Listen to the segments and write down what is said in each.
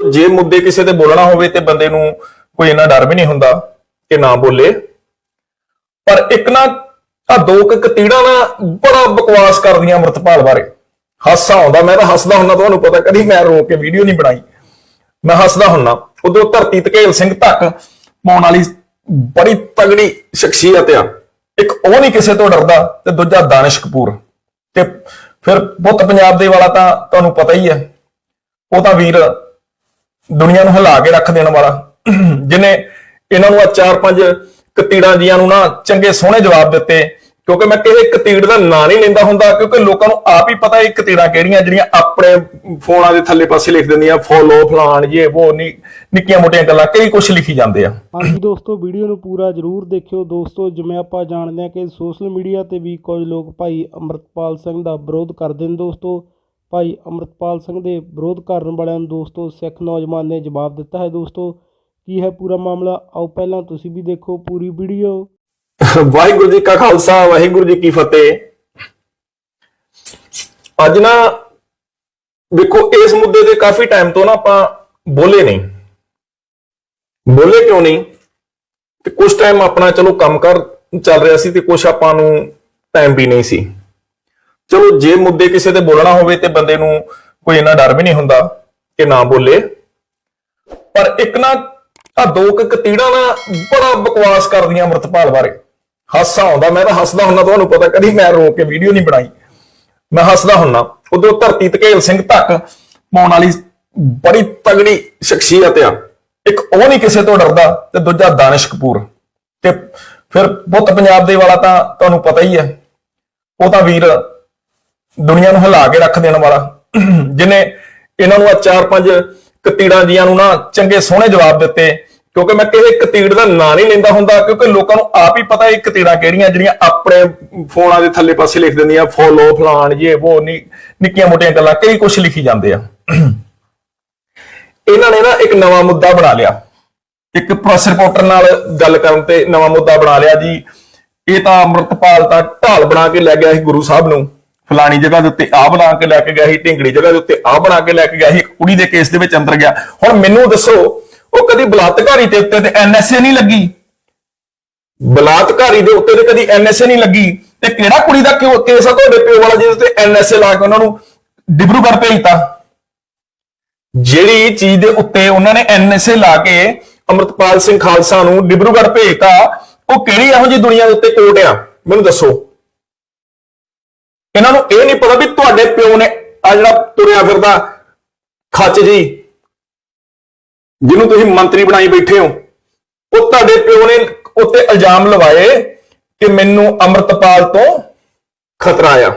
ਜੇ ਮੁੱਦੇ ਕਿਸੇ ਤੇ ਬੋਲਣਾ ਹੋਵੇ ਤੇ ਬੰਦੇ ਨੂੰ ਕੋਈ ਇੰਨਾ ਡਰ ਵੀ ਨਹੀਂ ਹੁੰਦਾ ਕਿ ਨਾ ਬੋਲੇ। ਪਰ ਇੱਕ ਨਾ ਆ ਦੋ ਕੁ ਕਤੀੜਾ ਨਾ ਬੜਾ ਬਕਵਾਸ ਕਰਦੀਆਂ ਅੰਮ੍ਰਿਤਪਾਲ ਬਾਰੇ। ਹਾਸਾ ਆਉਂਦਾ, ਮੈਂ ਤਾਂ ਹੱਸਦਾ ਹੁੰਦਾ, ਤੁਹਾਨੂੰ ਪਤਾ ਕਦੀ ਮੈਂ ਰੋ ਕੇ ਵੀਡੀਓ ਨਹੀਂ ਬਣਾਈ। ਮੈਂ ਹੱਸਦਾ ਹੁੰਨਾ ਉਦੋਂ ਧਰਤੀ ਧਕੇਲ ਸਿੰਘ ਤੱਕ ਪਾਉਣ ਵਾਲੀ ਬੜੀ ਤਗੜੀ ਸ਼ਖਸੀਅਤ ਆ। ਇੱਕ ਉਹ ਨਹੀਂ ਕਿਸੇ ਤੋਂ ਡਰਦਾ ਤੇ ਦੂਜਾ ਦਾਨਿਸ਼ ਕਪੂਰ। ਤੇ ਫਿਰ ਪੁੱਤ ਪੰਜਾਬ ਦੇ ਵਾਲਾ ਤਾਂ ਤੁਹਾਨੂੰ ਪਤਾ ਹੀ ਹੈ। ਉਹ ਤਾਂ ਵੀਰ ਦੁਨੀਆ ਨੂੰ ਹਿਲਾ ਕੇ ਰੱਖ ਦੇਣ ਵਾਲਾ। ਜਿਨੇ ਇਹਨਾਂ ਨੂੰ ਆ ਚਾਰ ਪੰਜ ਕਤੀੜਾਂ ਜੀਆਂ ਨੂੰ ਨਾ ਚੰਗੇ ਸੋਹਣੇ ਜਵਾਬ ਦਿੱਤੇ, ਕਿਉਂਕਿ ਮੈਂ ਕਿਸੇ ਕਤੀੜ ਦਾ ਨਾਂ ਨਹੀਂ ਲੈਂਦਾ ਹੁੰਦਾ, ਕਿਉਂਕਿ ਲੋਕਾਂ ਨੂੰ ਆਪ ਹੀ ਪਤਾ ਇਹ ਕਤੀੜਾਂ ਕਿਹੜੀਆਂ, ਜਿਹੜੀਆਂ ਆਪਣੇ ਫੋਨਾਂ ਦੇ ਥੱਲੇ ਪਾਸੇ ਲਿਖ ਦਿੰਦੀਆਂ, ਫੋਲੋ ਫਲਾਨ ਇਹ ਉਹ ਨਹੀਂ ਨਿੱਕੀਆਂ ਮੋਟੀਆਂ ਗੱਲਾਂ, ਕਈ ਕੁਝ ਲਿਖੀ ਜਾਂਦੇ ਆ। ਹਾਂਜੀ ਦੋਸਤੋ ਵੀਡੀਓ ਨੂੰ ਪੂਰਾ ਜ਼ਰੂਰ ਦੇਖਿਓ। ਦੋਸਤੋ, ਜਿਵੇਂ ਆਪਾਂ ਜਾਣਦੇ ਹਾਂ ਕਿ ਸੋਸ਼ਲ ਮੀਡੀਆ ਤੇ ਵੀ ਕੁਝ ਲੋਕ ਭਾਈ ਅੰਮ੍ਰਿਤਪਾਲ ਸਿੰਘ ਦਾ ਵਿਰੋਧ ਕਰਦੇ ਨੇ ਦੋਸਤੋ। ਭਾਈ ਅੰਮ੍ਰਿਤਪਾਲ ਸਿੰਘ ਦੇ ਵਿਰੋਧ ਕਰਨ ਵਾਲਿਆਂ ਨੂੰ ਦੋਸਤੋ, ਸਿੱਖ ਨੌਜਵਾਨ ਨੇ ਜਵਾਬ ਦਿੱਤਾ ਹੈ ਦੋਸਤੋ। ਕੀ ਹੈ ਪੂਰਾ ਮਾਮਲਾ? ਆਓ ਪਹਿਲਾਂ ਤੁਸੀਂ ਵੀ ਦੇਖੋ ਪੂਰੀ ਵੀਡੀਓ। ਵਾਹਿਗੁਰੂ ਜੀ ਕਾ ਖਾਲਸਾ, ਵਾਹਿਗੁਰੂ ਜੀ ਕੀ ਫਤਿਹ। ਅੱਜ ਨਾ ਦੇਖੋ, ਇਸ ਮੁੱਦੇ ਤੇ ਕਾਫੀ ਟਾਈਮ ਤੋਂ ਨਾ ਆਪਾਂ ਬੋਲੇ ਨਹੀਂ। ਬੋਲੇ ਕਿਉਂ ਨਹੀਂ? ਤੇ ਕੁਝ ਟਾਈਮ ਆਪਣਾ ਚਲੋ ਕੰਮ ਕਰ ਚੱਲ ਰਿਹਾ ਸੀ ਤੇ ਕੁਝ ਆਪਾਂ ਨੂੰ ਟਾਈਮ ਵੀ ਨਹੀਂ ਸੀ। ਚਲੋ ਜੇ ਮੁੱਦੇ ਕਿਸੇ ਤੇ ਬੋਲਣਾ ਹੋਵੇ ਤੇ ਬੰਦੇ ਨੂੰ ਕੋਈ ਇੰਨਾ ਡਰ ਵੀ ਨਹੀਂ ਹੁੰਦਾ ਕਿ ਨਾ ਬੋਲੇ। ਪਰ ਇੱਕ ਨਾ ਆ ਦੋ ਕੁ ਕਤੀੜਾ ਨਾ ਬੜਾ ਬਕਵਾਸ ਕਰਦੀਆਂ ਅੰਮ੍ਰਿਤਪਾਲ ਬਾਰੇ। ਹਾਸਾ ਆਉਂਦਾ, ਮੈਂ ਤਾਂ ਹੱਸਦਾ ਹੁੰਦਾ, ਤੁਹਾਨੂੰ ਪਤਾ ਕਦੀ ਮੈਂ ਰੋ ਕੇ ਵੀਡੀਓ ਨਹੀਂ ਬਣਾਈ। ਮੈਂ ਹੱਸਦਾ ਹੁੰਦਾ ਉਦੋਂ ਧਰਤੀ ਧਕੇਲ ਸਿੰਘ ਤੱਕ ਪਾਉਣ ਵਾਲੀ ਬੜੀ ਤਗੜੀ ਸ਼ਖਸੀਅਤ ਆ। ਇੱਕ ਉਹ ਨਹੀਂ ਕਿਸੇ ਤੋਂ ਡਰਦਾ ਤੇ ਦੂਜਾ ਦਾਨਿਸ਼ ਕਪੂਰ। ਤੇ ਫਿਰ ਪੁੱਤ ਪੰਜਾਬ ਦੇ ਵਾਲਾ ਤਾਂ ਤੁਹਾਨੂੰ ਪਤਾ ਹੀ ਹੈ। ਉਹ ਤਾਂ ਵੀਰ ਦੁਨੀਆ ਨੂੰ ਹਿਲਾ ਕੇ ਰੱਖ ਦੇਣ ਵਾਲਾ। ਜਿਨੇ ਇਹਨਾਂ ਨੂੰ ਆ ਚਾਰ ਪੰਜ ਕਤੀੜਾਂ ਜੀਆਂ ਨੂੰ ਨਾ ਚੰਗੇ ਸੋਹਣੇ ਜਵਾਬ ਦਿੱਤੇ, ਕਿਉਂਕਿ ਮੈਂ ਕਿਸੇ ਕਤੀੜ ਦਾ ਨਾਂ ਨਹੀਂ ਲੈਂਦਾ ਹੁੰਦਾ, ਕਿਉਂਕਿ ਲੋਕਾਂ ਨੂੰ ਆਪ ਹੀ ਪਤਾ ਇਹ ਕਤੀੜਾਂ ਕਿਹੜੀਆਂ, ਜਿਹੜੀਆਂ ਆਪਣੇ ਫੋਨਾਂ ਦੇ ਥੱਲੇ ਪਾਸੇ ਲਿਖ ਦਿੰਦੀਆਂ, ਫੋਲੋ ਫਲਾਨ ਇਹ ਉਹ ਨਹੀਂ ਨਿੱਕੀਆਂ ਮੋਟੀਆਂ ਗੱਲਾਂ, ਕਈ ਕੁਝ ਲਿਖੀ ਜਾਂਦੇ ਆ। ਇਹਨਾਂ ਨੇ ਨਾ ਇੱਕ ਨਵਾਂ ਮੁੱਦਾ ਬਣਾ ਲਿਆ। ਇੱਕ ਪ੍ਰੈਸ ਰਿਪੋਰਟਰ ਨਾਲ ਗੱਲ ਕਰਨ ਤੇ ਨਵਾਂ ਮੁੱਦਾ ਬਣਾ ਲਿਆ ਜੀ। ਇਹ ਤਾਂ ਅੰਮ੍ਰਿਤਪਾਲ ਤਾਂ ਢਾਲ ਬਣਾ ਕੇ ਲੈ ਗਿਆ ਸੀ ਗੁਰੂ ਸਾਹਿਬ ਨੂੰ। ਫਲਾਣੀ ਜਗ੍ਹਾ ਦੇ ਉੱਤੇ ਆ ਬਣਾ ਕੇ ਲੈ ਕੇ ਗਿਆ ਸੀ, ਢਿੰਗੜੀ ਜਗ੍ਹਾ ਦੇ ਉੱਤੇ ਆ ਬਣਾ ਕੇ ਲੈ ਕੇ ਗਿਆ ਸੀ, ਇੱਕ ਕੁੜੀ ਦੇ ਕੇਸ ਦੇ ਵਿੱਚ ਅੰਦਰ ਗਿਆ। ਹੁਣ ਮੈਨੂੰ ਦੱਸੋ, ਉਹ ਕਦੀ ਬਲਾਤਕਾਰੀ ਦੇ ਉੱਤੇ ਤੇ ਐਨਐਸਏ ਨਹੀਂ ਲੱਗੀ? ਬਲਾਤਕਾਰੀ ਦੇ ਉੱਤੇ ਤੇ ਕਦੀ ਐਨਐਸਏ ਨਹੀਂ ਲੱਗੀ? ਤੇ ਕਿਹੜਾ ਕੁੜੀ ਦਾ ਕਿਉਂ ਕੇਸ ਆ ਤੁਹਾਡੇ ਪਿਓ ਵਾਲਾ ਜਿਹਦੇ ਤੇ ਐਨਐਸਏ ਲਾ ਕੇ ਉਹਨਾਂ ਨੂੰ ਡਿਬਰੂਗੜ੍ਹ ਭੇਜਤਾ? ਜਿਹੜੀ ਚੀਜ਼ ਦੇ ਉੱਤੇ ਉਹਨਾਂ ਨੇ ਐਨਐਸਏ ਲਾ ਕੇ ਅਮਰਤਪਾਲ ਸਿੰਘ ਖਾਲਸਾ ਨੂੰ ਡਿਬਰੂਗੜ੍ਹ ਭੇਜਤਾ, ਉਹ ਕਿਹੜੀ ਇਹੋ ਜਿਹੀ ਦੁਨੀਆ ਦੇ ਉੱਤੇ ਕੋਰਟ ਆ? ਮੈਨੂੰ ਦੱਸੋ। ਇਹਨਾਂ ਨੂੰ ਇਹ ਨਹੀਂ ਪਤਾ ਵੀ ਤੁਹਾਡੇ ਪਿਓ ਨੇ ਆ ਜਿਹੜਾ ਤੁਰਿਆ ਫਿਰਦਾ ਖੱਚ ਜੀ, ਜਿਹਨੂੰ ਤੁਸੀਂ ਮੰਤਰੀ ਬਣਾਈ ਬੈਠੇ ਹੋ, ਉਹ ਤੁਹਾਡੇ ਪਿਓ ਨੇ ਉੱਤੇ ਇਲਜ਼ਾਮ ਲਵਾਏ ਕਿ ਮੈਨੂੰ ਅਮਰਤਪਾਲ ਤੋਂ ਖਤਰਾ ਆ।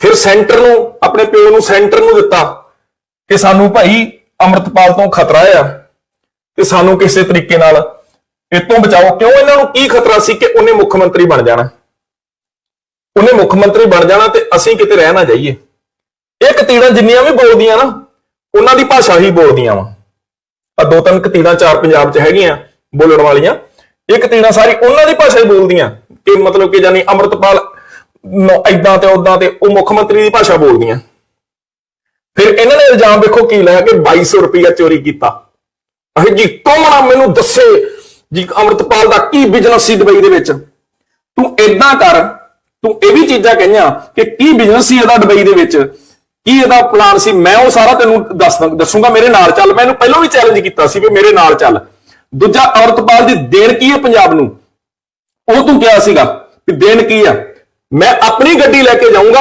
ਫਿਰ ਸੈਂਟਰ ਨੂੰ, ਆਪਣੇ ਪਿਓ ਨੂੰ ਸੈਂਟਰ ਨੂੰ ਦਿੱਤਾ ਕਿ ਸਾਨੂੰ ਭਾਈ ਅਮਰਤਪਾਲ ਤੋਂ ਖਤਰਾ ਆ ਤੇ ਸਾਨੂੰ ਕਿਸੇ ਤਰੀਕੇ ਨਾਲ ਇਹ ਤੋਂ ਬਚਾਓ। ਕਿਉਂ ਇਹਨਾਂ ਨੂੰ ਕੀ ਖਤਰਾ ਸੀ ਕਿ ਉਹਨੇ ਮੁੱਖ ਮੰਤਰੀ ਬਣ ਜਾਣਾ? ਉਹਨੇ ਮੁੱਖ ਮੰਤਰੀ ਬਣ ਜਾਣਾ ਤੇ ਅਸੀਂ ਕਿਤੇ ਰਹਿ ਨਾ ਜਾਈਏ। ਇਹ ਕਤੀੜਾਂ ਜਿੰਨੀਆਂ ਵੀ ਬੋਲਦੀਆਂ ਨਾ, ਉਹਨਾਂ ਦੀ ਭਾਸ਼ਾ ਹੀ ਬੋਲਦੀਆਂ ਵਾ। ਆ ਦੋ ਤਿੰਨ ਕਤੀੜਾਂ ਚਾਰ ਪੰਜਾਬ 'ਚ ਹੈਗੀਆਂ ਬੋਲਣ ਵਾਲੀਆਂ। ਇਹ ਕਤੀੜਾਂ ਸਾਰੀ ਉਹਨਾਂ ਦੀ ਭਾਸ਼ਾ ਹੀ ਬੋਲਦੀਆਂ। ਕਿ ਮਤਲਬ ਕਿ ਜਾਨੀ ਅਮਰਤਪਾਲ ਇਦਾਂ ਤੇ ਉਦਾਂ ਤੇ ਉਹ ਮੁੱਖ ਮੰਤਰੀ ਦੀ ਭਾਸ਼ਾ ਬੋਲਦੀਆਂ। ਫਿਰ ਇਹਨਾਂ ਨੇ ਇਲਜ਼ਾਮ ਵੇਖੋ ਕੀ ਲਾਇਆ ਕਿ 2200 ਰੁਪਇਆ ਚੋਰੀ ਕੀਤਾ। ਅਹੇ ਜੀ ਕੌਣ ਆ ਮੈਨੂੰ ਦੱਸੇ ਜੀ ਅਮਰਤਪਾਲ ਦਾ ਕੀ ਬਿਜ਼ਨਸ ਸੀ ਦੁਬਈ ਦੇ ਵਿੱਚ। ਤੂੰ ਇਦਾਂ ਕਰ ਤੂੰ ਇਹ ਵੀ ਚੀਜ਼ਾਂ ਕਹੀਆਂ ਕਿ ਕੀ ਬਿਜ਼ਨਸ ਸੀ ਇਹਦਾ ਦੁਬਈ ਦੇ ਵਿੱਚ? ਕੀ ਇਹਦਾ ਪਲਾਨ ਸੀ? ਮੈਂ ਉਹ ਸਾਰਾ ਤੈਨੂੰ ਦੱਸ ਦੱਸੂਗਾ, ਮੇਰੇ ਨਾਲ ਚੱਲ। ਮੈਂ ਇਹਨੂੰ ਪਹਿਲਾਂ ਵੀ ਚੈਲੰਜ ਕੀਤਾ ਸੀ ਵੀ ਮੇਰੇ ਨਾਲ ਚੱਲ। ਦੂਜਾ ਅਮਰਤਪਾਲ ਦੀ ਦੇਣ ਕੀ ਹੈ ਪੰਜਾਬ ਨੂੰ? ਉਹ ਤੂੰ ਕਿਹਾ ਸੀਗਾ ਕਿ ਦੇਣ ਕੀ ਆ? ਮੈਂ ਆਪਣੀ ਗੱਡੀ ਲੈ ਕੇ ਜਾਊਂਗਾ,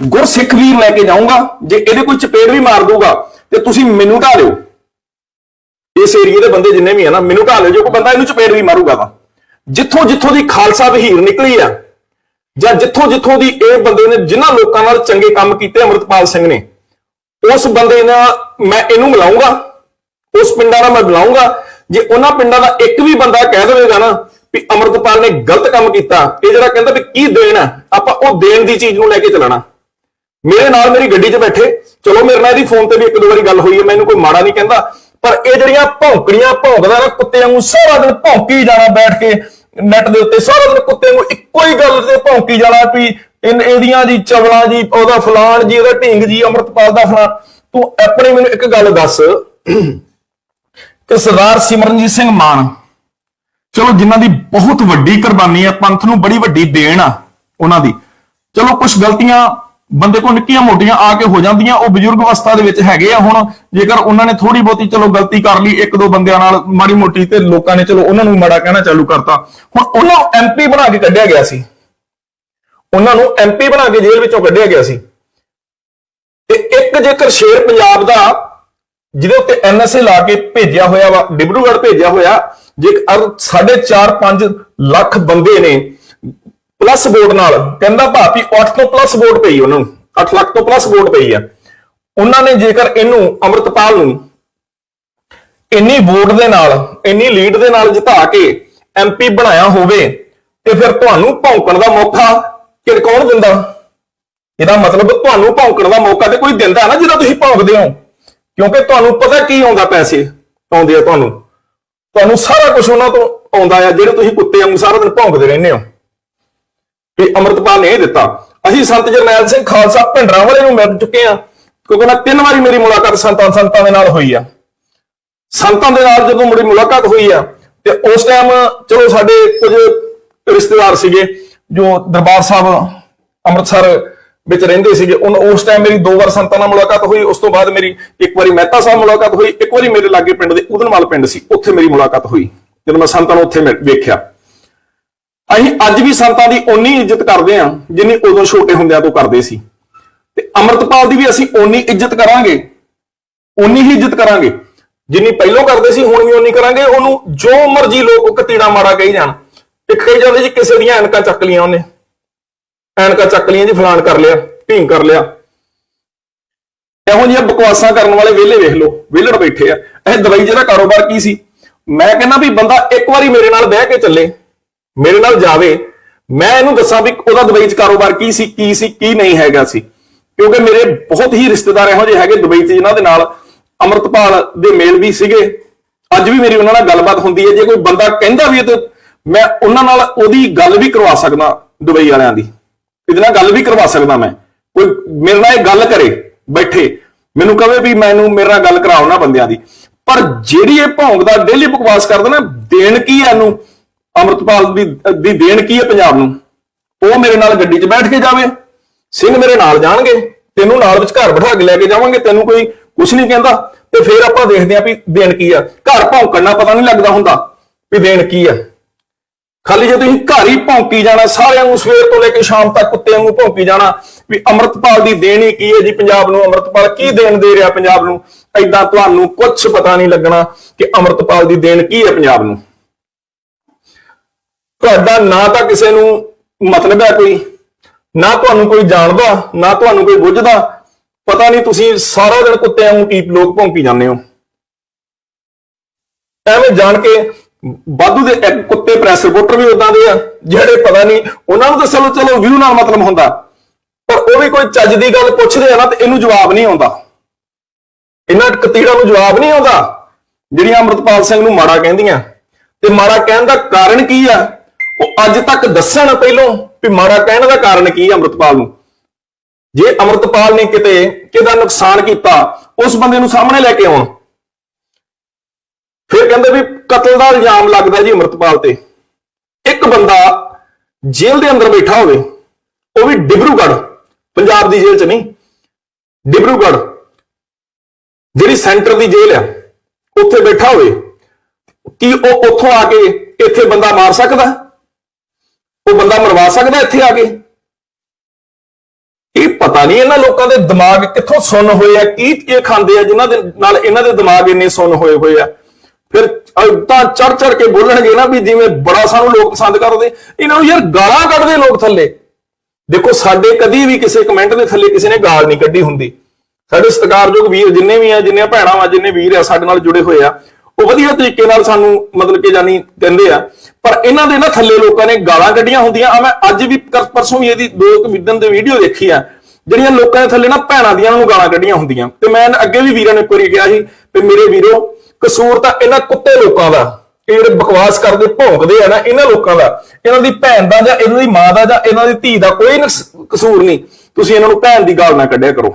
ਗੁਰਸਿੱਖ ਵੀਰ ਲੈ ਕੇ ਜਾਊਂਗਾ, ਜੇ ਇਹਦੇ ਕੋਈ ਚਪੇੜ ਵੀ ਮਾਰ ਦੂਗਾ ਤੇ ਤੁਸੀਂ ਮੈਨੂੰ ਢਾ ਲਿਓ। ਇਸ ਏਰੀਏ ਦੇ ਬੰਦੇ ਜਿੰਨੇ ਵੀ ਆ ਨਾ, ਮੈਨੂੰ ਢਾ ਲਿਓ। ਜੇ ਕੋਈ ਬੰਦਾ ਇਹਨੂੰ ਚਪੇੜ ਵੀ ਮਾਰੂਗਾ ਤਾਂ। ਜਿੱਥੋਂ ਜਿੱਥੋਂ ਦੀ ਖਾਲਸਾ ਵਹੀਰ ਨਿਕਲੀ ਆ ਜਾਂ ਜਿੱਥੋਂ ਜਿੱਥੋਂ ਦੀ ਇਹ ਬੰਦੇ ਨੇ ਜਿਨ੍ਹਾਂ ਲੋਕਾਂ ਨਾਲ ਚੰਗੇ ਕੰਮ ਕੀਤੇ, ਅਮਰਤਪਾਲ ਸਿੰਘ ਨੇ। ਉਸ ਬੰਦੇ ਨਾਲ ਮੈਂ ਇਹਨੂੰ ਮਿਲਾਉਂਗਾ। ਉਸ ਪਿੰਡਾਂ ਨਾਲ ਮੈਂ ਬੁਲਾਉਂਗਾ ਜੇ ਉਹਨਾਂ ਪਿੰਡਾਂ ਦਾ ਇੱਕ ਵੀ ਬੰਦਾ ਕਹਿ ਦੇਵੇਗਾ ਨਾ ਵੀ ਅਮਰਤਪਾਲ ਨੇ ਗਲਤ ਕੰਮ ਕੀਤਾ, ਇਹ ਜਿਹੜਾ ਕਹਿੰਦਾ ਵੀ ਕੀ ਦੇਣ ਹੈ, ਆਪਾਂ ਉਹ ਦੇਣ ਦੀ ਚੀਜ਼ ਨੂੰ ਲੈ ਕੇ ਚੱਲਣਾ। ਮੇਰੇ ਨਾਲ ਮੇਰੀ ਗੱਡੀ 'ਚ ਬੈਠੇ। ਚਲੋ ਮੇਰੇ ਨਾਲ ਇਹਦੀ ਫੋਨ ਤੇ ਵੀ ਇੱਕ ਦੋ ਵਾਰੀ ਗੱਲ ਹੋਈ ਹੈ ਮੈਨੂੰ ਕੋਈ ਮਾੜਾ ਨਹੀਂ ਕਹਿੰਦਾ। ਪਰ ਇਹ ਜਿਹੜੀਆਂ ਭੌਂਕੜੀਆਂ ਭੌਂਕਦਾ ਨਾ ਕੁੱਤੇ ਵਾਂਗੂ, ਸਾਰਾ ਦਿਨ ਭੌਂਕੀ ਜਾਣਾ ਬੈਠ ਕੇ। ਨੈਟ ਦੇ ਉੱਤੇ ਸਾਰਾ ਦਿਨ ਕੁੱਤੇ ਵਾਂਗੂ ਇੱਕੋ ਹੀ ਗੱਲ ਤੇ ਭੌਂਕੀ ਜਾਣਾ ਵੀ ਇਨ- ਇਹਦੀਆਂ ਜੀ, ਚਵਲਾਂ ਜੀ, ਉਹਦਾ ਫਲਾਣ ਜੀ, ਉਹਦਾ ਢਿੰਗ ਜੀ, ਅਮਰਤਪਾਲ ਦਾ ਫਲਾਣ। ਤੂੰ ਆਪਣੇ ਮੈਨੂੰ ਇੱਕ ਗੱਲ ਦੱਸ ਕਿ ਸਰਦਾਰ ਸਿਮਰਨਜੀਤ ਸਿੰਘ ਮਾਨ, ਚਲੋ ਜਿਨ੍ਹਾਂ ਦੀ ਬਹੁਤ ਵੱਡੀ ਕੁਰਬਾਨੀ ਹੈ, ਪੰਥ ਨੂੰ ਬੜੀ ਵੱਡੀ ਦੇਣ ਆ ਉਹਨਾਂ ਦੀ। ਚਲੋ ਕੁਝ ਗਲਤੀਆਂ ਬੰਦੇ ਕੋਲ ਨਿੱਕੀਆਂ ਮੋਟੀਆਂ ਆ ਕੇ ਹੋ ਜਾਂਦੀਆਂ, ਉਹ ਬਜ਼ੁਰਗ ਅਵਸਥਾ ਦੇ ਵਿੱਚ ਹੈਗੇ ਆ ਹੁਣ, ਜੇਕਰ ਉਹਨਾਂ ਨੇ ਥੋੜੀ ਬਹੁਤੀ ਚਲੋ ਗਲਤੀ ਕਰ ਲਈ, ਇੱਕ ਦੋ ਬੰਦਿਆਂ ਨਾਲ ਮਾੜੀ ਮੋਟੀ ਤੇ ਲੋਕਾਂ ਨੇ ਚਲੋ ਉਹਨਾਂ ਨੂੰ ਮਾੜਾ ਕਹਿਣਾ ਚਾਲੂ ਕਰਤਾ। ਹੁਣ ਉਹਨਾਂ ਨੂੰ ਐਮਪੀ ਬਣਾ ਕੇ ਕੱਢਿਆ ਗਿਆ ਸੀ। ਉਹਨਾਂ ਨੂੰ ਐਮਪੀ ਬਣਾ ਕੇ ਜੇਲ੍ਹ ਵਿੱਚੋਂ ਕੱਢਿਆ ਗਿਆ ਸੀ। ਤੇ ਇੱਕ ਜੇਕਰ ਸ਼ੇਰ ਪੰਜਾਬ ਦਾ, ਜਿਹਦੇ ਉੱਤੇ ਐਨਐਸਏ ਲਾ ਕੇ ਭੇਜਿਆ ਹੋਇਆ ਵਾ, ਡਿਬਰੂਗੜ੍ਹ ਭੇਜਿਆ ਹੋਇਆ, ਜੇ 4.5 5 ਲੱਖ ਬੰਦੇ ਨੇ ਪਲੱਸ ਵੋਟ ਨਾਲ। ਕਹਿੰਦਾ ਭਾਪੀ 8 ਤੋਂ ਪਲੱਸ ਵੋਟ ਪਈ ਉਹਨਾਂ। ਨੂੰ 8 ਲੱਖ ਤੋਂ ਪਲੱਸ ਵੋਟ ਪਈ ਆ। ਉਹਨਾਂ ਨੇ ਜੇਕਰ ਇਹਨੂੰ ਅਮਰਤਪਾਲ ਨੂੰ ਇੰਨੀ ਵੋਟ ਦੇ ਨਾਲ, ਇੰਨੀ ਲੀਡ ਦੇ ਨਾਲ ਜਿਤਾ ਕੇ ਐਮਪੀ ਬਣਾਇਆ ਹੋਵੇ, ਤੇ ਫਿਰ ਤੁਹਾਨੂੰ ਭੌਂਕਣ ਦਾ ਮੌਕਾ ਕਿ ਕੌਣ ਦਿੰਦਾ? ਇਹਦਾ ਮਤਲਬ ਤੁਹਾਨੂੰ ਭੌਂਕਣ ਦਾ ਮੌਕਾ ਤੇ ਕੋਈ ਦਿੰਦਾ ਨਾ ਜਿਹਦਾ ਤੁਸੀਂ ਭੌਂਕਦੇ ਹੋ। ਕਿਉਂਕਿ ਤੁਹਾਨੂੰ ਪਤਾ ਕੀ ਆਉਂਦਾ ਪੈਸੇ ਆਉਂਦੇ ਆ ਤੁਹਾਨੂੰ। ਤੁਹਾਨੂੰ ਸਾਰਾ ਕੁਝ ਉਹਨਾਂ ਤੋਂ ਆਉਂਦਾ ਆ, ਜਿਹੜੇ ਤੁਸੀਂ ਕੁੱਤੇ ਵਾਂਗੂ ਸਾਰਾ ਦਿਨ ਭੌਂਕਦੇ ਰਹਿੰਦੇ ਹੋ। ਵੀ ਅਮਰਤਪਾਲ ਨੇ ਇਹ ਦਿੱਤਾ। ਅਸੀਂ ਸੰਤ ਜਰਨੈਲ ਸਿੰਘ ਖਾਲਸਾ ਭਿੰਡਰਾਂ ਵਾਲੇ ਨੂੰ ਮਿਲ ਚੁੱਕੇ ਆ ਕਿਉਂਕਿ ਨਾ ਤਿੰਨ ਵਾਰੀ ਮੇਰੀ ਮੁਲਾਕਾਤ ਸੰਤਾਂ ਸੰਤਾਂ ਦੇ ਨਾਲ ਹੋਈ ਆ। ਸੰਤਾਂ ਦੇ ਨਾਲ ਜਦੋਂ ਮੇਰੀ ਮੁਲਾਕਾਤ ਹੋਈ ਆ, ਤੇ ਉਸ ਟਾਈਮ ਚਲੋ ਸਾਡੇ ਕੁਝ ਰਿਸ਼ਤੇਦਾਰ ਸੀਗੇ, ਜੋ ਦਰਬਾਰ ਸਾਹਿਬ ਅੰਮ੍ਰਿਤਸਰ ਵਿੱਚ ਰਹਿੰਦੇ ਸੀਗੇ, ਉਨ ਉਸ ਟਾਈਮ ਮੇਰੀ ਦੋ ਵਾਰ ਸੰਤਾਂ ਨਾਲ ਮੁਲਾਕਾਤ ਹੋਈ, ਉਸ ਤੋਂ ਬਾਅਦ ਮੇਰੀ ਇੱਕ ਵਾਰੀ ਮਹਿਤਾ ਸਾਹਿਬ ਮੁਲਾਕਾਤ ਹੋਈ, ਇੱਕ ਵਾਰੀ ਮੇਰੇ ਲਾਗੇ ਪਿੰਡ ਦੇ ਉਦਨਵਾਲ ਪਿੰਡ ਸੀ, ਉੱਥੇ ਮੇਰੀ ਮੁਲਾਕਾਤ ਹੋਈ, ਜਦੋਂ ਮੈਂ ਸੰਤਾਂ ਨੂੰ ਉੱਥੇ ਮਿਲ- ਵੇਖਿਆ। ਅਸੀਂ ਅੱਜ ਵੀ ਸੰਤਾਂ ਦੀ ਓਨੀ ਇੱਜ਼ਤ ਕਰਦੇ ਹਾਂ ਜਿੰਨੀ ਉਦੋਂ ਛੋਟੇ ਹੁੰਦਿਆਂ ਤੋਂ ਕਰਦੇ ਸੀ। ਤੇ ਅੰਮ੍ਰਿਤਪਾਲ ਦੀ ਵੀ ਅਸੀਂ ਓਨੀ ਇੱਜ਼ਤ ਕਰਾਂਗੇ, ਓਨੀ ਹੀ ਇੱਜ਼ਤ ਕਰਾਂਗੇ। ਜਿੰਨੀ ਪਹਿਲਾਂ ਕਰਦੇ ਸੀ, ਹੁਣ ਵੀ ਓਨੀ ਕਰਾਂਗੇ। ਉਹਨੂੰ ਜੋ ਮਰਜ਼ੀ ਲੋਕ ਕਤੀੜਾ ਮਾੜਾ ਕਹੀ ਜਾਣ। ਤੇ ਕਹੀ ਜਾਂਦੇ ਜੀ, ਕਿਸੇ ਦੀਆਂ ਐਨਕਾਂ ਚੱਕ ਲੀਆਂ ਉਹਨੇ। ਐਨਕਾਂ ਚੱਕ ਲੀਆਂ ਜੀ, ਫਲਾਣ ਕਰ ਲਿਆ ਢੀਂਗ ਕਰ ਲਿਆ। ਇਹੋ ਜਿਹੀਆਂ ਬਕਵਾਸਾਂ ਕਰਨ ਵਾਲੇ ਵਿਹਲੇ ਵੇਖ ਲਓ, ਵਿਹਲੜ ਬੈਠੇ ਆ। ਇਹ ਦਵਾਈ ਜਿਹੜਾ ਕਾਰੋਬਾਰ ਕੀ ਸੀ? ਮੈਂ ਕਹਿੰਦਾ ਵੀ ਬੰਦਾ ਇੱਕ ਵਾਰੀ ਮੇਰੇ ਨਾਲ ਬਹਿ ਕੇ ਚੱਲੇ। ਮੇਰੇ ਨਾਲ ਜਾਵੇ, ਮੈਂ ਇਹਨੂੰ ਦੱਸਾਂ ਵੀ ਉਹਦਾ ਦੁਬਈ 'ਚ ਕਾਰੋਬਾਰ ਕੀ ਸੀ ਕੀ ਸੀ, ਕੀ ਨਹੀਂ ਹੈਗਾ ਸੀ। ਕਿਉਂਕਿ ਮੇਰੇ ਬਹੁਤ ਹੀ ਰਿਸ਼ਤੇਦਾਰ ਇਹੋ ਜਿਹੇ ਹੈਗੇ ਦੁਬਈ 'ਚ, ਜਿਨ੍ਹਾਂ ਦੇ ਨਾਲ ਅਮਰਤਪਾਲ ਦੇ ਮੇਲ ਵੀ ਸੀਗੇ। ਅੱਜ ਵੀ ਮੇਰੀ ਉਹਨਾਂ ਨਾਲ ਗੱਲਬਾਤ ਹੁੰਦੀ ਹੈ। ਜੇ ਕੋਈ ਬੰਦਾ ਕਹਿੰਦਾ ਵੀ ਹੈ ਤੇ ਮੈਂ ਉਹਨਾਂ ਨਾਲ ਉਹਦੀ ਗੱਲ ਵੀ ਕਰਵਾ ਸਕਦਾ ਦੁਬਈ ਵਾਲਿਆਂ ਦੀ। ਇਹਦੇ ਨਾਲ ਗੱਲ ਵੀ ਕਰਵਾ ਸਕਦਾ ਮੈਂ। ਕੋਈ ਮੇਰੇ ਨਾਲ ਇਹ ਗੱਲ ਕਰੇ, ਬੈਠੇ। ਮੈਨੂੰ ਕਹੇ ਵੀ ਮੈਨੂੰ, ਮੇਰੇ ਨਾਲ ਗੱਲ ਕਰਾਓ ਨਾ ਬੰਦਿਆਂ ਦੀ। ਪਰ ਜਿਹੜੀ ਇਹ ਭੌਂਕਦਾ, ਡੇਲੀ ਬਕਵਾਸ ਕਰਦਾ ਨਾ, ਦੇਣ ਕੀ ਹੈ ਇਹਨੂੰ? ਅਮਰਤਪਾਲ ਦੀ ਦੀ ਦੇਣ ਕੀ ਹੈ ਪੰਜਾਬ ਨੂੰ? ਉਹ ਮੇਰੇ ਨਾਲ ਗੱਡੀ 'ਚ ਬੈਠ ਕੇ ਜਾਵੇ, ਸਿੰਘ ਮੇਰੇ ਨਾਲ ਜਾਣਗੇ, ਤੈਨੂੰ ਨਾਲ ਵਿੱਚ ਘਰ ਬਿਠਾ ਕੇ ਲੈ ਕੇ ਜਾਵਾਂਗੇ, ਤੈਨੂੰ ਕੋਈ ਕੁਝ ਨਹੀਂ ਕਹਿੰਦਾ। ਤੇ ਫਿਰ ਆਪਾਂ ਦੇਖਦੇ ਆਂ ਵੀ ਦੇਣ ਕੀ ਆ ਘਰ ਭੌਂਕਣ ਨਾਲ ਪਤਾ ਨਹੀਂ ਲੱਗਦਾ ਹੁੰਦਾ ਵੀ ਦੇਣ ਕੀ ਆ ਖਾਲੀ ਜੇ ਤੁਸੀਂ ਘਰ ਹੀ ਭੌਂਕੀ ਜਾਣਾ, ਸਾਰਿਆਂ ਨੂੰ ਸਵੇਰ ਤੋਂ ਲੈ ਕੇ ਸ਼ਾਮ ਤੱਕ ਕੁੱਤਿਆਂ ਨੂੰ ਭੌਂਕੀ ਜਾਣਾ ਵੀ ਅਮਰਤਪਾਲ ਦੀ ਦੇਣ ਹੀ ਕੀ ਹੈ ਜੀ ਪੰਜਾਬ ਨੂੰ? ਅਮਰਤਪਾਲ ਕੀ ਦੇਣ ਦੇ ਰਿਹਾ ਪੰਜਾਬ ਨੂੰ? ਐਦਾਂ ਤੁਹਾਨੂੰ ਕੁਝ ਪਤਾ ਨਹੀਂ ਲੱਗਣਾ ਕਿ ਅਮਰਤਪਾਲ ਦੀ ਦੇਣ ਕੀ ਹੈ ਪੰਜਾਬ ਨੂੰ। ਤੁਹਾਡਾ ਨਾ ਤਾਂ ਕਿਸੇ ਨੂੰ ਮਤਲਬ ਹੈ ਕੋਈ, ਨਾ ਤੁਹਾਨੂੰ ਕੋਈ ਜਾਣਦਾ, ਨਾ ਤੁਹਾਨੂੰ ਕੋਈ ਬੁੱਝਦਾ। ਪਤਾ ਨਹੀਂ ਤੁਸੀਂ ਸਾਰਾ ਦਿਨ ਕੁੱਤਿਆਂ ਨੂੰ ਕੀ ਲੋਕ ਭੌਂਕੀ ਜਾਂਦੇ ਹੋ। ਐਵੇਂ ਜਾਣ ਕੇ ਵਾਧੂ ਦੇ ਇੱਕ ਕੁੱਤੇ ਪ੍ਰੈਸ ਰਿਪੋਰਟਰ ਵੀ ਉਦਾਂ ਦੇ ਆ, ਜਿਹੜੇ ਪਤਾ ਨਹੀਂ ਉਹਨਾਂ ਨੂੰ ਤਾਂ ਚਲੋ ਚਲੋ ਵਿਊ ਨਾਲ ਮਤਲਬ ਹੁੰਦਾ। ਪਰ ਉਹ ਵੀ ਕੋਈ ਚੱਜ ਦੀ ਗੱਲ ਪੁੱਛਦੇ ਆ ਨਾ ਤੇ ਇਹਨੂੰ ਜਵਾਬ ਨਹੀਂ ਆਉਂਦਾ। ਇਹਨਾਂ ਕਤੀੜਾਂ ਨੂੰ ਜਵਾਬ ਨਹੀਂ ਆਉਂਦਾ। ਜਿਹੜੀਆਂ ਅਮਰਤਪਾਲ ਸਿੰਘ ਨੂੰ ਮਾੜਾ ਕਹਿੰਦੀਆਂ। ਤੇ ਮਾੜਾ ਕਹਿਣ ਦਾ ਕਾਰਨ ਕੀ ਆ? ਉਹ ਅੱਜ ਤੱਕ ਦੱਸਣ ਪਹਿਲੋਂ ਵੀ ਮਾੜਾ ਕਹਿਣ ਦਾ ਕਾਰਨ ਕੀ ਹੈ ਅਮਰਤਪਾਲ ਨੂੰ? ਜੇ ਅਮਰਤਪਾਲ ਨੇ ਕਿਤੇ ਕਿਹਦਾ ਨੁਕਸਾਨ ਕੀਤਾ, ਉਸ ਬੰਦੇ ਨੂੰ ਸਾਹਮਣੇ ਲੈ ਕੇ ਆਉਣ। ਫਿਰ ਕਹਿੰਦੇ ਵੀ ਕਤਲ ਦਾ ਇਲਜ਼ਾਮ ਲੱਗਦਾ ਜੀ ਅਮਰਤਪਾਲ ਤੇ। ਇੱਕ ਬੰਦਾ ਜੇਲ੍ਹ ਦੇ ਅੰਦਰ ਬੈਠਾ ਹੋਵੇ, ਉਹ ਵੀ ਡਿਬਰੂਗੜ੍ਹ, ਪੰਜਾਬ ਦੀ ਜੇਲ੍ਹ 'ਚ ਨਹੀਂ, ਡਿਬਰੂਗੜ੍ਹ, ਜਿਹੜੀ ਸੈਂਟਰ ਦੀ ਜੇਲ੍ਹ ਆ, ਉੱਥੇ ਬੈਠਾ ਹੋਵੇ, ਕੀ ਉਹ ਉੱਥੋਂ ਆ ਕੇ ਇੱਥੇ ਬੰਦਾ ਮਾਰ ਸਕਦਾ? ਉਹ ਬੰਦਾ ਮਰਵਾ ਸਕਦਾ ਇੱਥੇ ਆ ਕੇ? ਇਹ ਪਤਾ ਨਹੀਂ ਇਹਨਾਂ ਲੋਕਾਂ ਦੇ ਦਿਮਾਗ ਕਿੱਥੋਂ ਸੁੰਨ ਹੋਏ ਆ, ਕੀ ਕੀ ਖਾਂਦੇ ਆ ਜਿਨ੍ਹਾਂ ਦੇ ਨਾਲ ਇਹਨਾਂ ਦੇ ਦਿਮਾਗ ਇੰਨੇ ਸੁੰਨ ਹੋਏ ਹੋਏ ਆ। ਫਿਰ ਤਾਂ ਚੜ ਚੜ ਕੇ ਬੋਲਣਗੇ ਨਾ ਵੀ ਜਿਵੇਂ ਬੜਾ ਸਾਨੂੰ ਲੋਕ ਪਸੰਦ ਕਰਦੇ, ਇਹਨਾਂ ਨੂੰ ਯਾਰ ਗਾਲਾਂ ਕੱਢਦੇ ਲੋਕ ਥੱਲੇ। ਦੇਖੋ, ਸਾਡੇ ਕਦੀ ਵੀ ਕਿਸੇ ਕਮੈਂਟ ਦੇ ਥੱਲੇ ਕਿਸੇ ਨੇ ਗਾਲ ਨਹੀਂ ਕੱਢੀ ਹੁੰਦੀ। ਸਾਡੇ ਸਤਿਕਾਰਯੋਗ ਵੀਰ ਜਿੰਨੇ ਵੀ ਆ ਜਿੰਨੇ ਭੈਣਾਂ ਵਾ, ਜਿੰਨੇ ਵੀਰ ਆ ਸਾਡੇ ਨਾਲ ਜੁੜੇ ਹੋਏ ਆ ਉਹ ਵਧੀਆ ਤਰੀਕੇ ਨਾਲ ਸਾਨੂੰ ਮਤਲਬ ਕਿ ਜਾਨੀ ਕਹਿੰਦੇ ਆ, ਪਰ ਇਹਨਾਂ ਦੇ ਨਾ ਥੱਲੇ ਲੋਕਾਂ ਨੇ ਗਾਲਾਂ ਕੱਢੀਆਂ ਹੁੰਦੀਆਂ। ਆ ਮੈਂ ਅੱਜ ਵੀ ਪਰਸੋਂ ਵੀ ਇਹਦੀ ਦੋ ਕੁ ਦੇ ਵੀਡੀਓ ਦੇਖੀ ਆ, ਜਿਹੜੀਆਂ ਲੋਕਾਂ ਦੇ ਥੱਲੇ ਨਾ ਭੈਣਾਂ ਦੀਆਂ ਨੂੰ ਗਾਲਾਂ ਕੱਢੀਆਂ ਹੁੰਦੀਆਂ। ਤੇ ਮੈਂ ਅੱਗੇ ਵੀ ਵੀਰਾਂ ਨੇ ਇੱਕ ਵਾਰੀ ਕਿਹਾ ਸੀ ਵੀ ਮੇਰੇ ਵੀਰੋ, ਕਸੂਰ ਤਾਂ ਇਹਨਾਂ ਕੁੱਤੇ ਲੋਕਾਂ ਦਾ ਇਹ ਜਿਹੜੇ ਬਕਵਾਸ ਕਰਦੇ, ਭੌਂਕਦੇ ਆ ਨਾ ਇਹਨਾਂ ਲੋਕਾਂ ਦਾ। ਇਹਨਾਂ ਦੀ ਭੈਣ ਦਾ ਜਾਂ ਇਹਨਾਂ ਦੀ ਮਾਂ ਦਾ ਜਾਂ ਇਹਨਾਂ ਦੀ ਧੀ ਦਾ ਕੋਈ ਨਕਸ- ਕਸੂਰ ਨਹੀਂ। ਤੁਸੀਂ ਇਹਨਾਂ ਨੂੰ ਭੈਣ ਦੀ ਗਾਲ ਨਾ ਕੱਢਿਆ ਕਰੋ।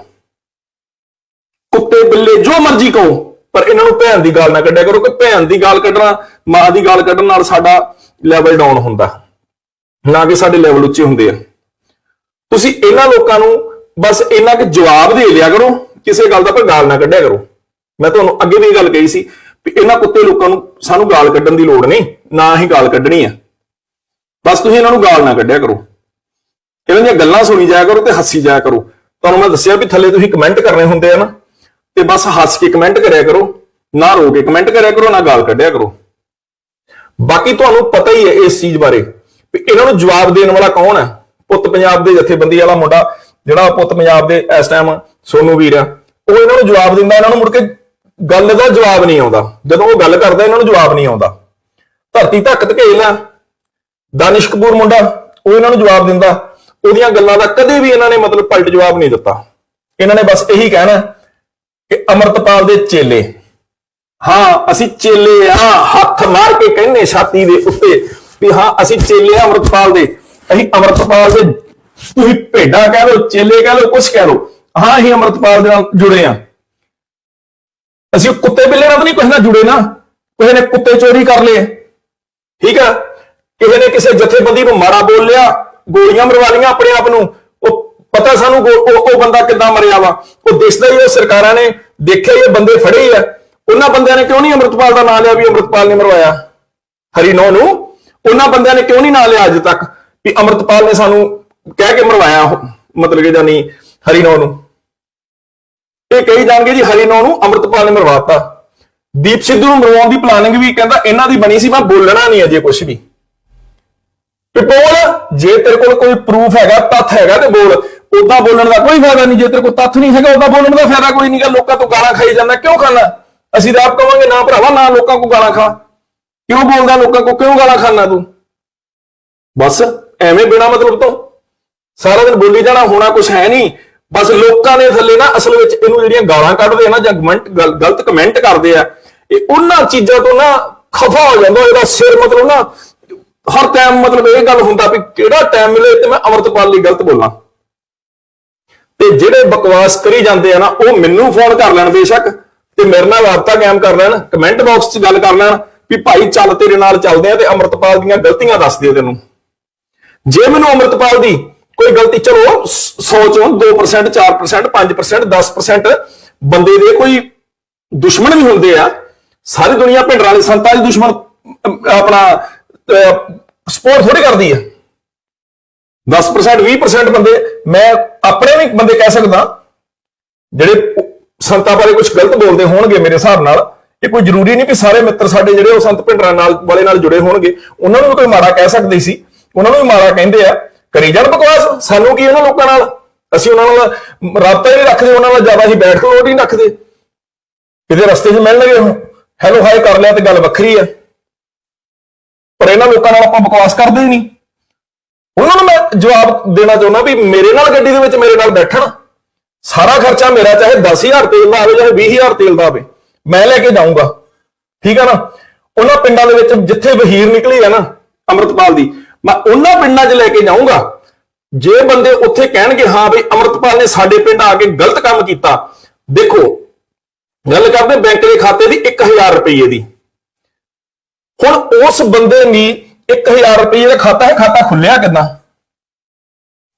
ਕੁੱਤੇ ਬਿੱਲੇ ਜੋ ਮਰਜ਼ੀ ਕਹੋ। ਪਰ ਇਹਨਾਂ ਨੂੰ ਭੈਣ ਦੀ ਗਾਲ ਨਾ ਕੱਢਿਆ ਕਰੋ, ਕਿ ਭੈਣ ਦੀ ਗਾਲ ਕੱਢਣਾ, ਮਾਂ ਦੀ ਗਾਲ ਕੱਢਣ ਨਾਲ ਸਾਡਾ ਲੈਵਲ ਡਾਊਨ ਹੁੰਦਾ। ਨਾ ਕਿ ਸਾਡੇ ਲੈਵਲ ਉੱਚੇ ਹੁੰਦੇ ਆ। ਤੁਸੀਂ ਇਹਨਾਂ ਲੋਕਾਂ ਨੂੰ ਬਸ ਇਹਨਾਂ ਕਿ ਜਵਾਬ ਦੇ ਲਿਆ ਕਰੋ, ਕਿਸੇ ਗੱਲ ਦਾ ਪਰ ਗਾਲ ਨਾ ਕੱਢਿਆ ਕਰੋ। ਮੈਂ ਤੁਹਾਨੂੰ ਅੱਗੇ ਵੀ ਇਹ ਗੱਲ ਕਹੀ ਸੀ ਵੀ ਇਹਨਾਂ ਕੁੱਤੇ ਲੋਕਾਂ ਨੂੰ ਸਾਨੂੰ ਗਾਲ ਕੱਢਣ ਦੀ ਲੋੜ ਨਹੀਂ, ਨਾ ਹੀ ਗਾਲ ਕੱਢਣੀ ਆ। ਬਸ ਤੁਸੀਂ ਇਹਨਾਂ ਨੂੰ ਗਾਲ ਨਾ ਕੱਢਿਆ ਕਰੋ। ਇਹਨਾਂ ਦੀਆਂ ਗੱਲਾਂ ਸੁਣੀ ਜਾਇਆ ਕਰੋ ਤੇ ਹੱਸੀ ਜਾਇਆ ਕਰੋ। ਤੁਹਾਨੂੰ ਮੈਂ ਦੱਸਿਆ ਵੀ ਥੱਲੇ ਤੁਸੀਂ ਕਮੈਂਟ ਕਰਨੇ ਹੁੰਦੇ ਆ ਨਾ। ਤੇ ਬਸ ਹੱਸ ਕੇ ਕਮੈਂਟ ਕਰਿਆ ਕਰੋ, ਨਾ ਰੋ ਕੇ ਕਮੈਂਟ ਕਰਿਆ ਕਰੋ, ਨਾ ਗਾਲ ਕੱਢਿਆ ਕਰੋ। ਬਾਕੀ ਤੁਹਾਨੂੰ ਪਤਾ ਹੀ ਹੈ ਇਸ ਚੀਜ਼ ਬਾਰੇ ਵੀ ਇਹਨਾਂ ਨੂੰ ਜਵਾਬ ਦੇਣ ਵਾਲਾ ਕੌਣ ਹੈ? ਪੁੱਤ ਪੰਜਾਬ ਦੇ ਜਥੇਬੰਦੀ ਵਾਲਾ ਮੁੰਡਾ, ਜਿਹੜਾ ਪੁੱਤ ਪੰਜਾਬ ਦੇ ਇਸ ਟਾਈਮ ਸੋਨੂ ਵੀਰ ਆ, ਉਹ ਇਹਨਾਂ ਨੂੰ ਜਵਾਬ ਦਿੰਦਾ, ਇਹਨਾਂ ਨੂੰ ਮੁੜ ਕੇ ਗੱਲ ਦਾ ਜਵਾਬ ਨਹੀਂ ਆਉਂਦਾ। ਜਦੋਂ ਉਹ ਗੱਲ ਕਰਦਾ, ਇਹਨਾਂ ਨੂੰ ਜਵਾਬ ਨਹੀਂ ਆਉਂਦਾ। ਧਰਤੀ ਧੱਕ ਧਕੇਲ ਆ, ਦਾਨਿਸ਼ ਕਪੂਰ ਮੁੰਡਾ, ਉਹ ਇਹਨਾਂ ਨੂੰ ਜਵਾਬ ਦਿੰਦਾ। ਉਹਦੀਆਂ ਗੱਲਾਂ ਦਾ ਕਦੇ ਵੀ ਇਹਨਾਂ ਨੇ ਮਤਲਬ ਪਲਟ ਜਵਾਬ ਨਹੀਂ ਦਿੱਤਾ। ਇਹਨਾਂ ਨੇ ਬਸ ਇਹੀ ਕਹਿਣਾ ਕਿ ਅਮਰਤਪਾਲ ਦੇ ਚੇਲੇ। ਹਾਂ ਅਸੀਂ ਚੇਲੇ ਆ। ਹੱਥ ਮਾਰ ਕੇ ਕਹਿੰਨੇ ਛਾਤੀ ਦੇ ਉੱਤੇ ਵੀ ਹਾਂ ਅਸੀਂ ਚੇਲੇ ਆ ਅਮਰਤਪਾਲ ਦੇ। ਅਸੀਂ ਅਮਰਤਪਾਲ ਦੇ ਤੁਸੀਂ ਭੇਡਾਂ ਕਹਿ ਲਓ ਚੇਲੇ ਕਹਿ ਲਓ ਕੁਛ ਕਹਿ ਲਓ। ਹਾਂ ਅਸੀਂ ਅਮਰਤਪਾਲ ਦੇ ਨਾਲ ਜੁੜੇ ਆ। ਅਸੀਂ ਉਹ ਕੁੱਤੇ ਬਿੱਲੇ ਨਾਲ ਤਾਂ ਨਹੀਂ ਕੁਛ ਨਾਲ ਜੁੜੇ ਨਾ। ਕਿਸੇ ਨੇ ਕੁੱਤੇ ਚੋਰੀ ਕਰ ਲਏ। ਠੀਕ ਆ? ਕਿਸੇ ਨੇ ਕਿਸੇ ਜਥੇਬੰਦੀ ਨੂੰ ਮਾੜਾ ਬੋਲ ਲਿਆ ਗੋਲੀਆਂ ਮਰਵਾ ਲਈਆਂ ਆਪਣੇ ਆਪ ਨੂੰ। ਉਹ ਪਤਾ ਸਾਨੂੰ ਉਹ ਉਹ ਬੰਦਾ ਕਿੱਦਾਂ ਮਰਿਆ ਵਾ। ਉਹ ਦਿਸਦਾ ਹੀ ਉਹ ਸਰਕਾਰਾਂ ਨੇ ਦੇਖਿਆ ਹੀ ਇਹ ਬੰਦੇ ਫੜੇ ਹੀ ਆ? ਉਹਨਾਂ ਬੰਦਿਆਂ ਨੇ ਕਿਉਂ ਨਹੀਂ ਅੰਮ੍ਰਿਤਪਾਲ ਦਾ ਨਾਂ ਲਿਆ ਵੀ ਅੰਮ੍ਰਿਤਪਾਲ ਨੇ ਮਰਵਾਇਆ? ਹਰੀਨੋ ਨੂੰ ਉਹਨਾਂ ਬੰਦਿਆਂ ਨੇ ਕਿਉਂ ਨਹੀਂ ਨਾਂ ਲਿਆ ਅੱਜ ਤੱਕ ਵੀ ਅੰਮ੍ਰਿਤਪਾਲ ਨੇ ਸਾਨੂੰ ਕਹਿ ਕੇ ਮਰਵਾਇਆ ਮਤਲਬ ਕਿ ਜਾਨੀ ਹਰੀਨੋ ਨੂੰ ਇਹ ਕਹੀ ਜਾਣਗੇ ਜੀ ਹਰੀਨੋ ਨੂੰ ਅੰਮ੍ਰਿਤਪਾਲ ਨੇ ਮਰਵਾਤਾ। ਦੀਪ ਸਿੱਧੂ ਨੂੰ ਮਰਵਾਉਣ ਦੀ ਪਲਾਨਿੰਗ ਵੀ ਕਹਿੰਦਾ ਇਹਨਾਂ ਦੀ ਬਣੀ ਸੀ, ਮੈਂ ਬੋਲਣਾ ਨਹੀਂ ਅਜੇ ਕੁਝ ਵੀ। ਤੇ ਬੋਲ, ਜੇ ਤੇਰੇ ਕੋਲ ਕੋਈ ਪ੍ਰੂਫ ਹੈਗਾ, ਤੱਥ ਹੈਗਾ ਤੇ ਬੋਲ। ਉਦਾਂ ਬੋਲਣ ਦਾ ਕੋਈ ਫਾਇਦਾ ਨਹੀਂ, ਜੇ ਤੇਰੇ ਕੋਲ ਤੱਥ ਨਹੀਂ ਹੈਗਾ ਉਦਾਂ ਬੋਲਣ ਦਾ ਫਾਇਦਾ ਕੋਈ ਨਹੀਂਗਾ ਲੋਕਾਂ ਤੋਂ ਗਾਲਾਂ ਖਾਈ ਜਾਂਦਾ, ਕਿਉਂ ਖਾਣਾ? ਅਸੀਂ ਤਾਂ ਆਪ ਕਵਾਂਗੇ, ਨਾ ਭਰਾਵਾ, ਨਾ ਲੋਕਾਂ ਕੋ ਗਾਲਾਂ ਖਾ। ਕਿਉਂ ਬੋਲਦਾ ਲੋਕਾਂ ਕੋ ਕਿਉਂ ਗਾਲਾਂ ਖਾਣਾ ਤੂੰ? ਬਸ, ਐਵੇਂ ਬਿਨਾ ਮਤਲਬ ਤੋਂ। ਸਾਰਾ ਦਿਨ ਬੋਲੀ ਜਾਣਾ, ਹੋਣਾ ਕੁਝ ਹੈ ਨਹੀਂ। ਬਸ ਲੋਕਾਂ ਨੇ ਥੱਲੇ ਨਾ ਅਸਲ ਵਿੱਚ ਇਹਨੂੰ ਜਿਹੜੀਆਂ ਗਾਲਾਂ ਕੱਢਦੇ ਆ ਨਾ, ਜਾਂ ਕਮੈਂਟ ਗਲਤ ਕਮੈਂਟ ਕਰਦੇ ਆ, ਇਹ ਉਹਨਾਂ ਚੀਜ਼ਾਂ ਤੋਂ ਨਾ ਖਫਾ ਹੋ ਜਾਂਦਾ ਇਹਦਾ ਸਿਰ ਮਤਲਬ ਨਾ, ਹਰ ਟਾਈਮ ਮਤਲਬ ਇਹ ਗੱਲ ਹੁੰਦਾ ਵੀ ਕਿਹੜਾ ਟਾਈਮ ਮਿਲੇ ਤੇ ਮੈਂ ਅਮਰਤਪਾਲ ਲਈ ਗਲਤ ਬੋਲਾਂ। ਤੇ ਜਿਹੜੇ ਬਕਵਾਸ ਕਰੀ ਜਾਂਦੇ ਆ ਨਾ, ਉਹ ਮੈਨੂੰ ਫੋਨ ਕਰ ਲੈਣ ਬੇਸ਼ੱਕ, ਤੇ ਮੇਰੇ ਨਾਲ ਰਾਬਤਾ ਕਾਇਮ ਕਰ ਲੈਣ ਕਮੈਂਟ ਬਾਕਸ 'ਚ ਗੱਲ ਕਰ ਲੈਣ, ਵੀ ਭਾਈ ਚੱਲ ਤੇਰੇ ਨਾਲ ਚੱਲਦੇ ਆ ਤੇ ਅਮਰਤਪਾਲ ਦੀਆਂ ਗਲਤੀਆਂ ਦੱਸ ਦਿਓ ਤੈਨੂੰ। ਜੇ ਮੈਨੂੰ ਅਮਰਤਪਾਲ ਦੀ ਕੋਈ ਗਲਤੀ, ਚਲੋ 100 ਚੋਂ 2% 4% 5% 10% ਬੰਦੇ ਦੇ ਕੋਈ ਦੁਸ਼ਮਣ ਵੀ ਹੁੰਦੇ ਆ। ਸਾਰੀ ਦੁਨੀਆ ਭਿੰਡਰਾਂ ਵਾਲੇ ਸੰਤਾਂ ਦੇ ਦੁਸ਼ਮਣ ਆਪਣਾ ਸਪੋਰਟ ਥੋੜੀ ਕਰਦੀ ਆ। 10% 20% ਬੰਦੇ, ਮੈਂ ਆਪਣੇ ਵੀ ਬੰਦੇ ਕਹਿ ਸਕਦਾ, ਜਿਹੜੇ ਸੰਤਾਂ ਬਾਰੇ ਕੁਝ ਗਲਤ ਬੋਲਦੇ ਹੋਣਗੇ ਮੇਰੇ ਹਿਸਾਬ ਨਾਲ, ਇਹ ਕੋਈ ਜ਼ਰੂਰੀ ਨਹੀਂ ਕਿ ਸਾਰੇ ਮਿੱਤਰ ਸਾਡੇ ਜਿਹੜੇ ਉਹ ਸੰਤ ਭਿੰਡਰਾਂ ਨਾਲ, ਵਾਲੇ ਨਾਲ ਜੁੜੇ ਹੋਣਗੇ। ਉਹਨਾਂ ਨੂੰ ਵੀ ਕੋਈ ਮਾੜਾ ਕਹਿ ਸਕਦੇ ਸੀ, ਉਹਨਾਂ ਨੂੰ ਵੀ ਮਾੜਾ ਕਹਿੰਦੇ ਆ। ਕਰੀ ਜਾਣ ਬਕਵਾਸ, ਸਾਨੂੰ ਕੀ ਉਹਨਾਂ ਲੋਕਾਂ ਨਾਲ? ਅਸੀਂ ਉਹਨਾਂ ਨਾਲ ਰਾਬਤਾ ਹੀ ਨਹੀਂ ਰੱਖਦੇ, ਉਹਨਾਂ ਨਾਲ ਜ਼ਿਆਦਾ ਹੀ ਬੈਠ ਕੇ ਖਲੋਟ ਹੀ ਨਹੀਂ ਰੱਖਦੇ। ਕਿਤੇ ਰਸਤੇ 'ਚ ਮਿਲਣਗੇ ਉਹ ਹੈਲੋ ਹਾਈ ਕਰ ਲਿਆ ਤੇ ਗੱਲ ਵੱਖਰੀ ਆ। ਪਰ ਇਹਨਾਂ ਲੋਕਾਂ ਨਾਲ ਆਪਾਂ ਬਕਵਾਸ ਕਰਦੇ ਹੀ ਨਹੀਂ। ਉਹਨਾਂ ਨੂੰ ਮੈਂ ਜਵਾਬ ਦੇਣਾ ਚਾਹੁੰਦਾ ਵੀ ਮੇਰੇ ਨਾਲ ਗੱਡੀ ਦੇ ਵਿੱਚ ਮੇਰੇ ਨਾਲ ਬੈਠਣ। ਸਾਰਾ ਖਰਚਾ ਮੇਰਾ, ਚਾਹੇ 10000 ਤੇਲ ਦਾ ਆਵੇ, ਚਾਹੇ 20000 ਤੇਲ ਦਾ ਆਵੇ, ਮੈਂ ਲੈ ਕੇ ਜਾਊਂਗਾ। ਠੀਕ ਹੈ ਨਾ? ਉਹਨਾਂ ਪਿੰਡਾਂ ਦੇ ਵਿੱਚ ਜਿੱਥੇ ਵਹੀਰ ਨਿਕਲੀ ਹੈ ਨਾ, ਅੰਮ੍ਰਿਤਪਾਲ ਦੀ, ਮੈਂ ਉਹਨਾਂ ਪਿੰਡਾਂ 'ਚ ਲੈ ਕੇ ਜਾਊਂਗਾ। ਜੇ ਬੰਦੇ ਉੱਥੇ ਕਹਿਣਗੇ, ਹਾਂ ਵੀ ਅੰਮ੍ਰਿਤਪਾਲ ਨੇ ਸਾਡੇ ਪਿੰਡ ਆ ਕੇ ਗਲਤ ਕੰਮ ਕੀਤਾ। ਦੇਖੋ, ਗੱਲ ਕਰਦੇ ਬੈਂਕ ਦੇ ਖਾਤੇ ਦੀ 1000 ਰੁਪਏ ਦੀ। ਹੁਣ ਉਸ ਬੰਦੇ ਦੀ 1000 ਰੁਪਏ ਦਾ ਖਾਤਾ ਹੈ, ਖਾਤਾ ਖੁੱਲਿਆ ਕਿਦਾਂ?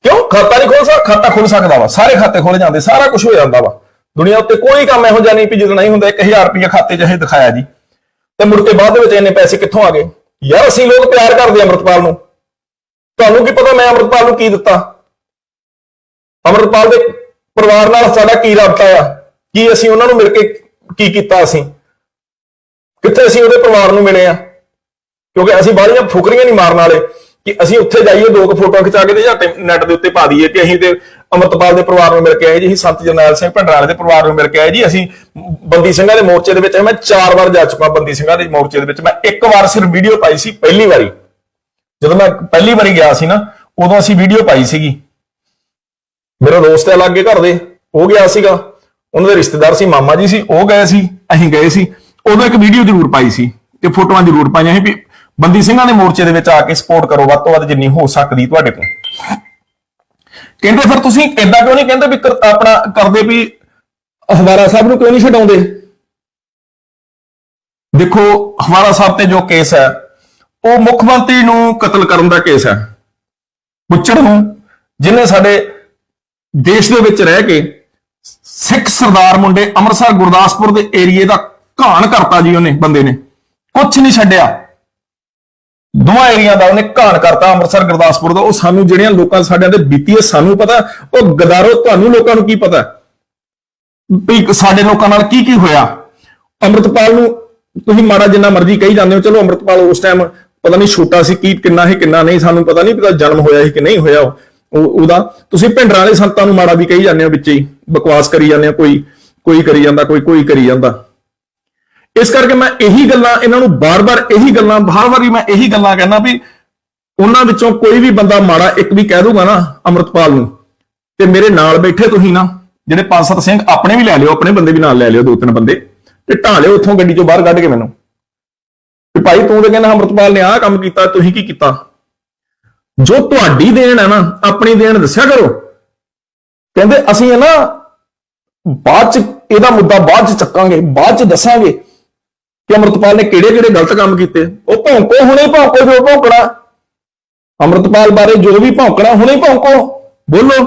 ਕਿਉਂ? ਖਾਤਾ ਨਹੀਂ ਖੋਲ ਸਕਦਾ, ਖਾਤਾ ਖੁੱਲ ਸਕਦਾ ਵਾ, ਸਾਰੇ ਖਾਤੇ ਖੁੱਲ ਜਾਂਦੇ, ਸਾਰਾ ਕੁਝ ਹੋ ਜਾਂਦਾ ਵਾ। ਦੁਨੀਆ ਉੱਤੇ ਕੋਈ ਕੰਮ ਇਹੋ ਜਿਹਾ ਨਹੀਂ ਵੀ ਜਦੋਂ ਨਹੀਂ ਹੁੰਦਾ 1000 ਰੁਪਏ ਖਾਤੇ 'ਚ ਇਹ ਦਿਖਾਇਆ ਜੀ। ਤੇ ਮੁੜ ਕੇ ਬਾਅਦ ਦੇ ਵਿੱਚ ਇੰਨੇ ਪੈਸੇ ਕਿੱਥੋਂ ਆ ਗਏ? ਯਾਰ, ਅਸੀਂ ਲੋਕ ਪਿਆਰ ਕਰਦੇ ਹਾਂ ਅੰਮ੍ਰਿਤਪਾਲ ਨੂੰ। ਤੁਹਾਨੂੰ ਕੀ ਪਤਾ ਮੈਂ ਅੰਮ੍ਰਿਤਪਾਲ ਨੂੰ ਕੀ ਦਿੱਤਾ? ਅੰਮ੍ਰਿਤਪਾਲ ਦੇ ਪਰਿਵਾਰ ਨਾਲ ਸਾਡਾ ਕੀ ਰਾਬਤਾ ਆ? ਕੀ ਅਸੀਂ ਉਹਨਾਂ ਨੂੰ ਮਿਲ ਕੇ ਕੀ ਕੀਤਾ ਅਸੀਂ? ਕਿੱਥੇ ਅਸੀਂ ਉਹਦੇ ਪਰਿਵਾਰ ਨੂੰ ਮਿਲੇ ਆ? ਕਿਉਂਕਿ ਅਸੀਂ ਬਾਹਲੀਆਂ ਫੁਕਰੀਆਂ ਨਹੀਂ ਮਾਰਨ ਵਾਲੇ ਕਿ ਅਸੀਂ ਉੱਥੇ ਜਾਈਏ, ਦੋ ਕੁ ਫੋਟੋਆਂ ਖਿਚਾ ਕੇ ਤੇ ਜਾਂ ਨੈਟ ਦੇ ਉੱਤੇ ਪਾ ਦਈਏ ਕਿ ਅਸੀਂ ਤੇ ਅਮਰਤਪਾਲ ਦੇ ਪਰਿਵਾਰ ਨੂੰ ਮਿਲ ਕੇ ਆਏ ਜੀ, ਅਸੀਂ ਸੰਤ ਜਰਨੈਲ ਸਿੰਘ ਭੰਡਰਾਲੇ ਦੇ ਪਰਿਵਾਰ ਨੂੰ ਮਿਲ ਕੇ ਆਏ ਜੀ, ਅਸੀਂ ਬੰਦੀ ਸਿੰਘਾਂ ਦੇ ਮੋਰਚੇ ਦੇ ਵਿੱਚ, ਮੈਂ ਚਾਰ ਵਾਰ ਜਾ ਚੁੱਕਾ ਬੰਦੀ ਸਿੰਘਾਂ ਦੇ ਮੋਰਚੇ ਦੇ ਵਿੱਚ, ਮੈਂ ਇੱਕ ਵਾਰ ਸਿਰਫ ਵੀਡੀਓ ਪਾਈ ਸੀ ਪਹਿਲੀ ਵਾਰੀ। ਜਦੋਂ ਮੈਂ ਪਹਿਲੀ ਵਾਰੀ ਗਿਆ ਸੀ ਨਾ, ਉਦੋਂ ਅਸੀਂ ਵੀਡੀਓ ਪਾਈ ਸੀਗੀ। ਮੇਰਾ ਦੋਸਤ ਹੈ ਲਾਗੇ ਘਰ ਦੇ, ਉਹ ਗਿਆ ਸੀਗਾ। ਉਹਨਾਂ ਦੇ ਰਿਸ਼ਤੇਦਾਰ ਸੀ, ਮਾਮਾ ਜੀ ਸੀ, ਉਹ ਗਏ ਸੀ, ਅਸੀਂ ਗਏ ਸੀ। ਉਦੋਂ ਇੱਕ ਵੀਡੀਓ ਜ਼ਰੂਰ ਪਾਈ ਸੀ ਤੇ ਫੋਟੋਆਂ ਜ਼ਰੂਰ ਪਾਈਆਂ ਸੀ ਵੀ ਬੰਦੀ ਸਿੰਘਾਂ ਦੇ ਮੋਰਚੇ ਦੇ ਵਿੱਚ ਆ ਕੇ ਸਪੋਰਟ ਕਰੋ, ਵੱਧ ਤੋਂ ਵੱਧ ਜਿੰਨੀ ਹੋ ਸਕਦੀ ਤੁਹਾਡੇ ਤੋਂ ਕਹਿੰਦੇ ਫਿਰ ਤੁਸੀਂ ਏਦਾਂ ਕਿਉਂ ਨਹੀਂ ਕਹਿੰਦੇ ਵੀ ਆਪਣਾ ਕਰਦੇ ਵੀ ਹਵਾਰਾ ਸਾਹਿਬ ਨੂੰ ਕਿਉਂ ਨਹੀਂ ਛਡਾਉਂਦੇ? ਦੇਖੋ ਹਵਾਰਾ ਸਾਹਿਬ ਤੇ ਜੋ ਕੇਸ ਹੈ, ਉਹ ਮੁੱਖ ਮੰਤਰੀ ਨੂੰ ਕਤਲ ਕਰਨ ਦਾ ਕੇਸ ਹੈ। ਬੁੱਚੜ ਨੂੰ ਜਿਨੇ ਸਾਡੇ ਦੇਸ਼ ਦੇ ਵਿੱਚ ਰਹਿ ਕੇ ਸਿੱਖ ਸਰਦਾਰ ਮੁੰਡੇ ਅੰਮ੍ਰਿਤਸਰ ਗੁਰਦਾਸਪੁਰ ਦੇ ਏਰੀਏ ਦਾ ਘਾਣ ਕਰਤਾ ਜੀ ਉਹਨੇ, ਬੰਦੇ ਨੇ। ਕੁਝ ਨਹੀਂ ਛੱਡਿਆ। ਦੋਵਾਂ ਏਰੀਆ ਦਾ ਉਹਨੇ ਘਾਣ ਕਰਤਾ ਅੰਮ੍ਰਿਤਸਰ, ਗੁਰਦਾਸਪੁਰ ਦਾ। ਉਹ ਸਾਨੂੰ ਜਿਹੜੀਆਂ ਲੋਕਾਂ ਸਾਡਿਆਂ ਦੇ ਬੀਤੀ ਹੈ, ਸਾਨੂੰ ਪਤਾ, ਉਹ ਗਦਾਰੋ, ਤੁਹਾਨੂੰ ਲੋਕਾਂ ਨੂੰ ਕੀ ਪਤਾ? ਵੀ ਸਾਡੇ ਲੋਕਾਂ ਨਾਲ ਕੀ ਕੀ ਹੋਇਆ? ਅੰਮ੍ਰਿਤਪਾਲ ਨੂੰ ਤੁਸੀਂ ਮਾੜਾ ਜਿੰਨਾ ਮਰਜ਼ੀ ਕਹੀ ਜਾਂਦੇ ਹੋ, ਚਲੋ ਅੰਮ੍ਰਿਤਪਾਲ ਉਸ ਟਾਈਮ ਪਤਾ ਨਹੀਂ ਛੋਟਾ ਸੀ, ਕੀ, ਕਿੰਨਾ ਹੈ ਕਿੰਨਾ ਨਹੀਂ, ਸਾਨੂੰ ਪਤਾ ਨਹੀਂ ਪਤਾ ਜਨਮ ਹੋਇਆ ਸੀ ਕਿ ਨਹੀਂ ਹੋਇਆ ਉਹ- ਉਹਦਾ, ਤੁਸੀਂ ਭਿੰਡਰਾਂ ਵਾਲੇ ਸੰਤਾਂ ਨੂੰ ਮਾੜਾ ਵੀ ਕਹੀ ਜਾਂਦੇ ਹੋ ਵਿੱਚ ਹੀ, ਬਕਵਾਸ ਕਰੀ ਜਾਂਦੇ ਹੋ, ਕੋਈ ਕੋਈ ਕਰੀ ਜਾਂਦਾ, ਕੋਈ ਕੋਈ ਕਰੀ ਜਾਂਦਾ। ਇਸ ਕਰਕੇ ਮੈਂ ਇਹੀ ਗੱਲਾਂ ਇਹਨਾਂ ਨੂੰ ਬਾਰ-ਬਾਰ ਇਹੀ ਗੱਲਾਂ, ਹਰ ਵਾਰੀ ਮੈਂ ਇਹੀ ਗੱਲਾਂ ਕਹਿੰਦਾ ਵੀ ਉਹਨਾਂ ਵਿੱਚੋਂ ਕੋਈ ਵੀ ਬੰਦਾ ਮਾੜਾ ਇੱਕ ਵੀ ਕਹਿ ਦੂਗਾ ਨਾ ਅੰਮ੍ਰਿਤਪਾਲ ਨੂੰ, ਤੇ ਮੇਰੇ ਨਾਲ ਬੈਠੇ ਤੁਸੀਂ ਨਾ, ਜਿਹੜੇ ਪੰਜ ਸੱਤ ਸਿੰਘ ਆਪਣੇ ਵੀ ਲੈ ਲਿਓ, ਆਪਣੇ ਬੰਦੇ ਵੀ ਨਾਲ ਲੈ ਲਿਓ ਦੋ ਤਿੰਨ ਬੰਦੇ, ਤੇ ਢਾ ਲਿਓ ਉੱਥੋਂ ਗੱਡੀ ਚੋਂ ਬਾਹਰ ਕੱਢ ਕੇ ਮੈਨੂੰ। ਵੀ ਭਾਈ ਤੂੰ ਤੇ ਕਹਿੰਦਾ ਅੰਮ੍ਰਿਤਪਾਲ ਨੇ ਆਹ ਕੰਮ ਕੀਤਾ, ਤੁਸੀਂ ਕੀ ਕੀਤਾ? ਜੋ ਤੁਹਾਡੀ ਦੇਣ ਹੈ ਨਾ, ਆਪਣੀ ਦੇਣ ਦੱਸਿਆ ਕਰੋ। ਕਹਿੰਦੇ ਅਸੀਂ ਇਹ ਨਾ ਬਾਅਦ ਚ, ਇਹਦਾ ਮੁੱਦਾ ਬਾਅਦ ਚ ਚੱਕਾਂਗੇ, ਬਾਅਦ ਚ ਦੱਸਾਂਗੇ। ਕਿ ਅੰਮ੍ਰਿਤਪਾਲ ਨੇ ਕਿਹੜੇ ਕਿਹੜੇ ਗਲਤ ਕੰਮ ਕੀਤੇ? ਉਹ ਭੌਂਕੋ, ਹੁਣੇ ਭੌਂਕੋ ਜੋ ਭੌਂਕਣਾ। ਅੰਮ੍ਰਿਤਪਾਲ ਬਾਰੇ ਜੋ ਵੀ ਭੌਂਕਣਾ, ਹੁਣੇ ਭੌਂਕੋ। ਬੋਲੋ,